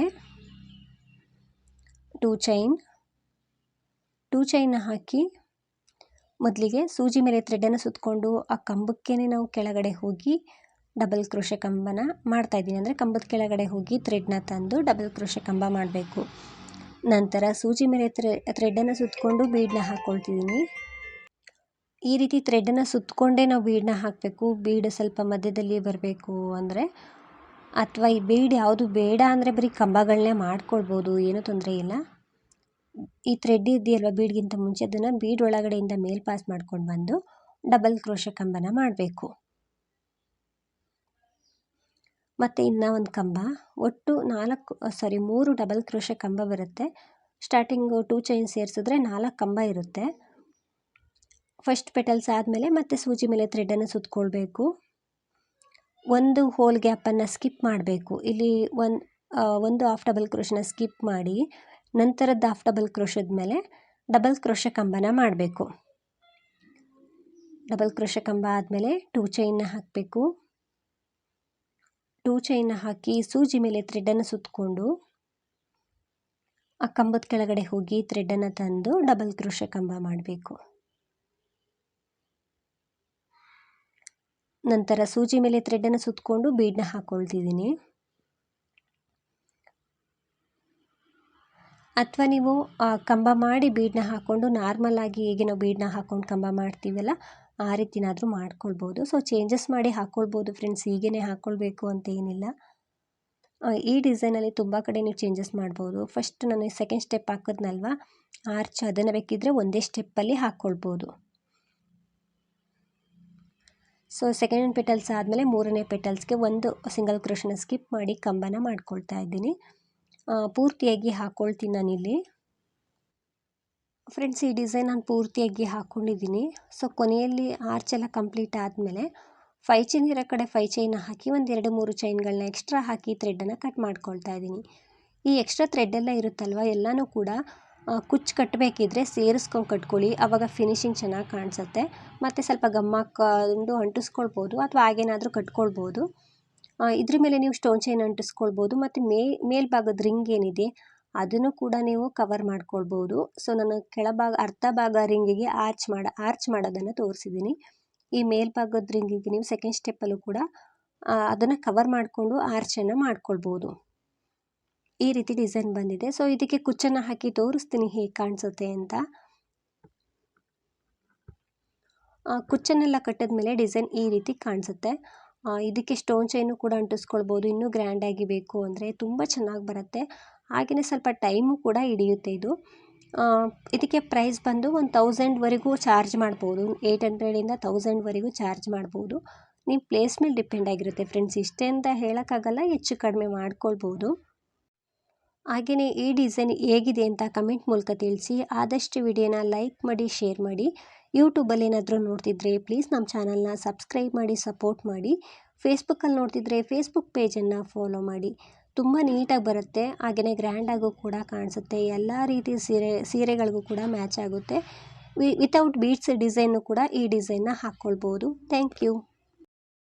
ಟೂ ಚೈನ್ ಟೂ ಚೈನ್ ಹಾಕಿ ಮೊದಲಿಗೆ ಸೂಜಿ ಮೇಲೆ ಥ್ರೆಡನ್ನು ಸುತ್ತಕೊಂಡು ಆ ಕಂಬಕ್ಕೇ ನಾವು ಕೆಳಗಡೆ ಹೋಗಿ ಡಬಲ್ ಕ್ರೋಶ ಕಂಬನ ಮಾಡ್ತಾಯಿದ್ದೀನಿ ಅಂದರೆ ಕಂಬದ ಕೆಳಗಡೆ ಹೋಗಿ ಥ್ರೆಡ್ನ ತಂದು ಡಬಲ್ ಕ್ರೋಶೆ ಕಂಬ ಮಾಡಬೇಕು. ನಂತರ ಸೂಜಿ ಮೇಲೆ ಥ್ರೆ ಥ್ರೆಡನ್ನು ಸುತ್ತಕೊಂಡು ಬೀಡನ್ನ ಹಾಕ್ಕೊಳ್ತಿದ್ದೀನಿ ಈ ರೀತಿ ಥ್ರೆಡನ್ನು ಸುತ್ತಕೊಂಡೇ ನಾವು ಬೀಡನ್ನ ಹಾಕಬೇಕು. ಬೀಡ್ ಸ್ವಲ್ಪ ಮಧ್ಯದಲ್ಲಿ ಬರಬೇಕು ಅಂದರೆ ಅಥವಾ ಈ ಬೀಡ್ ಯಾವುದು ಬೇಡ ಅಂದರೆ ಬರೀ ಕಂಬಗಳನ್ನೇ ಮಾಡ್ಕೊಳ್ಬೋದು, ಏನೂ ತೊಂದರೆ ಇಲ್ಲ. ಈ ಥ್ರೆಡ್ ಇದೆಯಲ್ವ ಬೀಡ್ಗಿಂತ ಮುಂಚೆ? ಅದನ್ನು ಬೀಡ್ ಒಳಗಡೆಯಿಂದ ಮೇಲ್ ಪಾಸ್ ಮಾಡ್ಕೊಂಡು ಬಂದು ಡಬಲ್ ಕ್ರೋಶ ಕಂಬನ ಮಾಡಬೇಕು. ಮತ್ತು ಇನ್ನು ಒಂದು ಕಂಬ. ಒಟ್ಟು ನಾಲ್ಕು ಸಾರಿ ಮೂರು ಡಬಲ್ ಕ್ರೋಶ ಕಂಬ ಬರುತ್ತೆ. ಸ್ಟಾರ್ಟಿಂಗು ಟೂ ಚೈನ್ ಸೇರಿಸಿದ್ರೆ ನಾಲ್ಕು ಕಂಬ ಇರುತ್ತೆ. ಫಸ್ಟ್ ಪೆಟಲ್ಸ್ ಆದಮೇಲೆ ಮತ್ತೆ ಸೂಜಿ ಮೇಲೆ ಥ್ರೆಡನ್ನು ಸುತ್ತಕೊಳ್ಬೇಕು ಒಂದು ಹೋಲ್ ಗ್ಯಾಪನ್ನು ಸ್ಕಿಪ್ ಮಾಡಬೇಕು. ಇಲ್ಲಿ ಒಂದು ಒಂದು ಆಫ್ ಡಬಲ್ ಕ್ರೋಶನ ಸ್ಕಿಪ್ ಮಾಡಿ, ನಂತರದ ಹಾಫ್ ಡಬಲ್ ಕ್ರೋಶದ ಮೇಲೆ ಡಬಲ್ ಕ್ರೋಶ ಕಂಬನ ಮಾಡಬೇಕು. ಡಬಲ್ ಕ್ರೋಶ ಕಂಬ ಆದಮೇಲೆ ಟೂ ಚೈನ್ನ ಹಾಕಬೇಕು. ಟೂ ಚೈನ್ನ ಹಾಕಿ ಸೂಜಿ ಮೇಲೆ ಥ್ರೆಡನ್ನು ಸುತ್ತಕೊಂಡು ಆ ಕಂಬದ ಕೆಳಗಡೆ ಹೋಗಿ ಥ್ರೆಡನ್ನು ತಂದು ಡಬಲ್ ಕ್ರೋಶ ಕಂಬ ಮಾಡಬೇಕು. ನಂತರ ಸೂಜಿ ಮೇಲೆ ಥ್ರೆಡನ್ನು ಸುತ್ತಕೊಂಡು ಬೀಡನ್ನ ಹಾಕ್ಕೊಳ್ತಿದ್ದೀನಿ ಅಥವಾ ನೀವು ಕಂಬ ಮಾಡಿ ಬೀಡನ್ನ ಹಾಕ್ಕೊಂಡು ನಾರ್ಮಲ್ ಆಗಿ ಹೇಗೆ ನಾವು ಬೀಡನ್ನ ಹಾಕ್ಕೊಂಡು ಕಂಬ ಮಾಡ್ತೀವಲ್ಲ, ಆ ರೀತಿನಾದರೂ ಮಾಡ್ಕೊಳ್ಬೋದು. ಸೊ ಚೇಂಜಸ್ ಮಾಡಿ ಹಾಕ್ಕೊಳ್ಬೋದು ಫ್ರೆಂಡ್ಸ್ ಹೀಗೇ ಹಾಕ್ಕೊಳ್ಬೇಕು ಅಂತ ಏನಿಲ್ಲ. ಈ ಡಿಸೈನಲ್ಲಿ ತುಂಬ ಕಡೆ ನೀವು ಚೇಂಜಸ್ ಮಾಡ್ಬೋದು. ಫಸ್ಟ್ ನಾನು ಸೆಕೆಂಡ್ ಸ್ಟೆಪ್ ಹಾಕಿದ್ನಲ್ವ? ಆರ್ಚ್ ಅದನ್ನು ಬೇಕಿದ್ದರೆ ಒಂದೇ ಸ್ಟೆಪ್ಪಲ್ಲಿ ಹಾಕ್ಕೊಳ್ಬೋದು ಸೊ ಸೆಕೆಂಡ್ ಪೆಟಲ್ಸ್ ಆದಮೇಲೆ ಮೂರನೇ ಪೆಟಲ್ಸ್ಗೆ ಒಂದು ಸಿಂಗಲ್ ಕ್ರೋಶನ ಸ್ಕಿಪ್ ಮಾಡಿ ಕಂಬನ ಮಾಡ್ಕೊಳ್ತಾ ಇದ್ದೀನಿ. ಪೂರ್ತಿಯಾಗಿ ಹಾಕ್ಕೊಳ್ತೀನಿ ನಾನಿಲ್ಲಿ. ಫ್ರೆಂಡ್ಸ್ ಈ ಡಿಸೈನ್ ನಾನು ಪೂರ್ತಿಯಾಗಿ ಹಾಕ್ಕೊಂಡಿದ್ದೀನಿ ಸೊ ಕೊನೆಯಲ್ಲಿ ಆರ್ಚ್ ಎಲ್ಲ ಕಂಪ್ಲೀಟ್ ಆದಮೇಲೆ ಫೈ ಚೈನ್ ಇರೋ ಕಡೆ ಫೈ ಚೈನ್ ಹಾಕಿ ಒಂದು ಎರಡು ಮೂರು ಚೈನ್ಗಳನ್ನ ಎಕ್ಸ್ಟ್ರಾ ಹಾಕಿ ಥ್ರೆಡ್ಡನ್ನು ಕಟ್ ಮಾಡ್ಕೊಳ್ತಾ ಇದ್ದೀನಿ. ಈ ಎಕ್ಸ್ಟ್ರಾ ಥ್ರೆಡ್ಡೆಲ್ಲ ಇರುತ್ತಲ್ವ, ಎಲ್ಲನೂ ಕೂಡ ಕುಚ್ಚು ಕಟ್ಟಬೇಕಿದ್ರೆ ಸೇರಿಸ್ಕೊಂಡು ಕಟ್ಕೊಳ್ಳಿ. ಆವಾಗ ಫಿನಿಶಿಂಗ್ ಚೆನ್ನಾಗಿ ಕಾಣಿಸುತ್ತೆ. ಮತ್ತು ಸ್ವಲ್ಪ ಗಮ್ ಹಾಕ್ಕೊಂಡು ಅಂಟಿಸ್ಕೊಳ್ಬೋದು ಅಥವಾ ಹಾಗೇನಾದರೂ ಕಟ್ಕೊಳ್ಬೋದು. ಇದ್ರ ಮೇಲೆ ನೀವು ಸ್ಟೋನ್ ಚೈನ್ ಅಂಟಿಸ್ಕೊಳ್ಬೋದು. ಮತ್ತು ಮೇ, ಮೇಲ್ಭಾಗದ ರಿಂಗ್ ಏನಿದೆ, ಅದನ್ನು ಕೂಡ ನೀವು ಕವರ್ ಮಾಡ್ಕೊಳ್ಬೋದು. ಸೊ ನಾನು ಕೆಳಭಾಗ, ಅರ್ಧ ಭಾಗ ರಿಂಗಿಗೆ ಆರ್ಚ್ ಮಾಡ ಆರ್ಚ್ ಮಾಡೋದನ್ನು ತೋರಿಸಿದ್ದೀನಿ ಈ ಮೇಲ್ಭಾಗದ ರಿಂಗಿಗೆ ನೀವು ಸೆಕೆಂಡ್ ಸ್ಟೆಪ್ಪಲ್ಲೂ ಕೂಡ ಅದನ್ನು ಕವರ್ ಮಾಡಿಕೊಂಡು ಆರ್ಚನ್ನು ಮಾಡ್ಕೊಳ್ಬೋದು. ಈ ರೀತಿ ಡಿಸೈನ್ ಬಂದಿದೆ. ಸೊ ಇದಕ್ಕೆ ಕುಚ್ಚನ್ನು ಹಾಕಿ ತೋರಿಸ್ತೀನಿ ಹೇಗೆ ಕಾಣಿಸುತ್ತೆ ಅಂತ. ಕುಚ್ಚನ್ನೆಲ್ಲ ಕಟ್ಟಿದ ಮೇಲೆ ಡಿಸೈನ್ ಈ ರೀತಿ ಕಾಣಿಸುತ್ತೆ. ಇದಕ್ಕೆ ಸ್ಟೋನ್ ಚೈನು ಕೂಡ ಅಂಟಿಸ್ಕೊಳ್ಬೋದು. ಇನ್ನೂ ಗ್ರ್ಯಾಂಡಾಗಿ ಬೇಕು ಅಂದರೆ ತುಂಬ ಚೆನ್ನಾಗಿ ಬರುತ್ತೆ. ಹಾಗೆಯೇ ಸ್ವಲ್ಪ ಟೈಮು ಕೂಡ ಹಿಡಿಯುತ್ತೆ ಇದು. ಇದಕ್ಕೆ ಪ್ರೈಸ್ ಬಂದು ಒಂದು ತೌಸಂಡ್ವರೆಗೂ ಚಾರ್ಜ್ ಮಾಡ್ಬೋದು. ಏಯ್ಟ್ ಹಂಡ್ರೆಡಿಂದ ತೌಸಂಡ್ವರೆಗೂ ಚಾರ್ಜ್ ಮಾಡ್ಬೋದು. ನಿಮ್ಮ ಪ್ಲೇಸ್ ಮೇಲೆ ಡಿಪೆಂಡ್ ಆಗಿರುತ್ತೆ. ಫ್ರೆಂಡ್ಸ್ ಇಷ್ಟೇ ಅಂತ ಹೇಳೋಕ್ಕಾಗಲ್ಲ, ಹೆಚ್ಚು ಕಡಿಮೆ ಮಾಡ್ಕೊಳ್ಬೋದು. ಹಾಗೆಯೇ ಈ ಡಿಸೈನ್ ಹೇಗಿದೆ ಅಂತ ಕಮೆಂಟ್ ಮೂಲಕ ತಿಳಿಸಿ. ಆದಷ್ಟು ವಿಡಿಯೋನ ಲೈಕ್ ಮಾಡಿ, ಶೇರ್ ಮಾಡಿ. ಯೂಟ್ಯೂಬಲ್ಲಿ ಏನಾದರೂ ನೋಡ್ತಿದ್ರೆ ಪ್ಲೀಸ್ ನಮ್ಮ ಚಾನಲ್ನ ಸಬ್ಸ್ಕ್ರೈಬ್ ಮಾಡಿ, ಸಪೋರ್ಟ್ ಮಾಡಿ. ಫೇಸ್ಬುಕ್ಕಲ್ಲಿ ನೋಡ್ತಿದ್ರೆ ಫೇಸ್ಬುಕ್ ಪೇಜನ್ನು ಫಾಲೋ ಮಾಡಿ. ತುಂಬ ನೀಟಾಗಿ ಬರುತ್ತೆ. ಹಾಗೆಯೇ ಗ್ರ್ಯಾಂಡಾಗೂ ಕೂಡ ಕಾಣಿಸುತ್ತೆ. ಎಲ್ಲ ರೀತಿ ಸೀರೆ, ಸೀರೆಗಳಿಗೂ ಕೂಡ ಮ್ಯಾಚ್ ಆಗುತ್ತೆ. ವಿ ವಿತೌಟ್ ಬೀಟ್ಸ್ ಡಿಸೈನು ಕೂಡ ಈ ಡಿಸೈನ್ನ ಹಾಕ್ಕೊಳ್ಬೋದು. Thank you.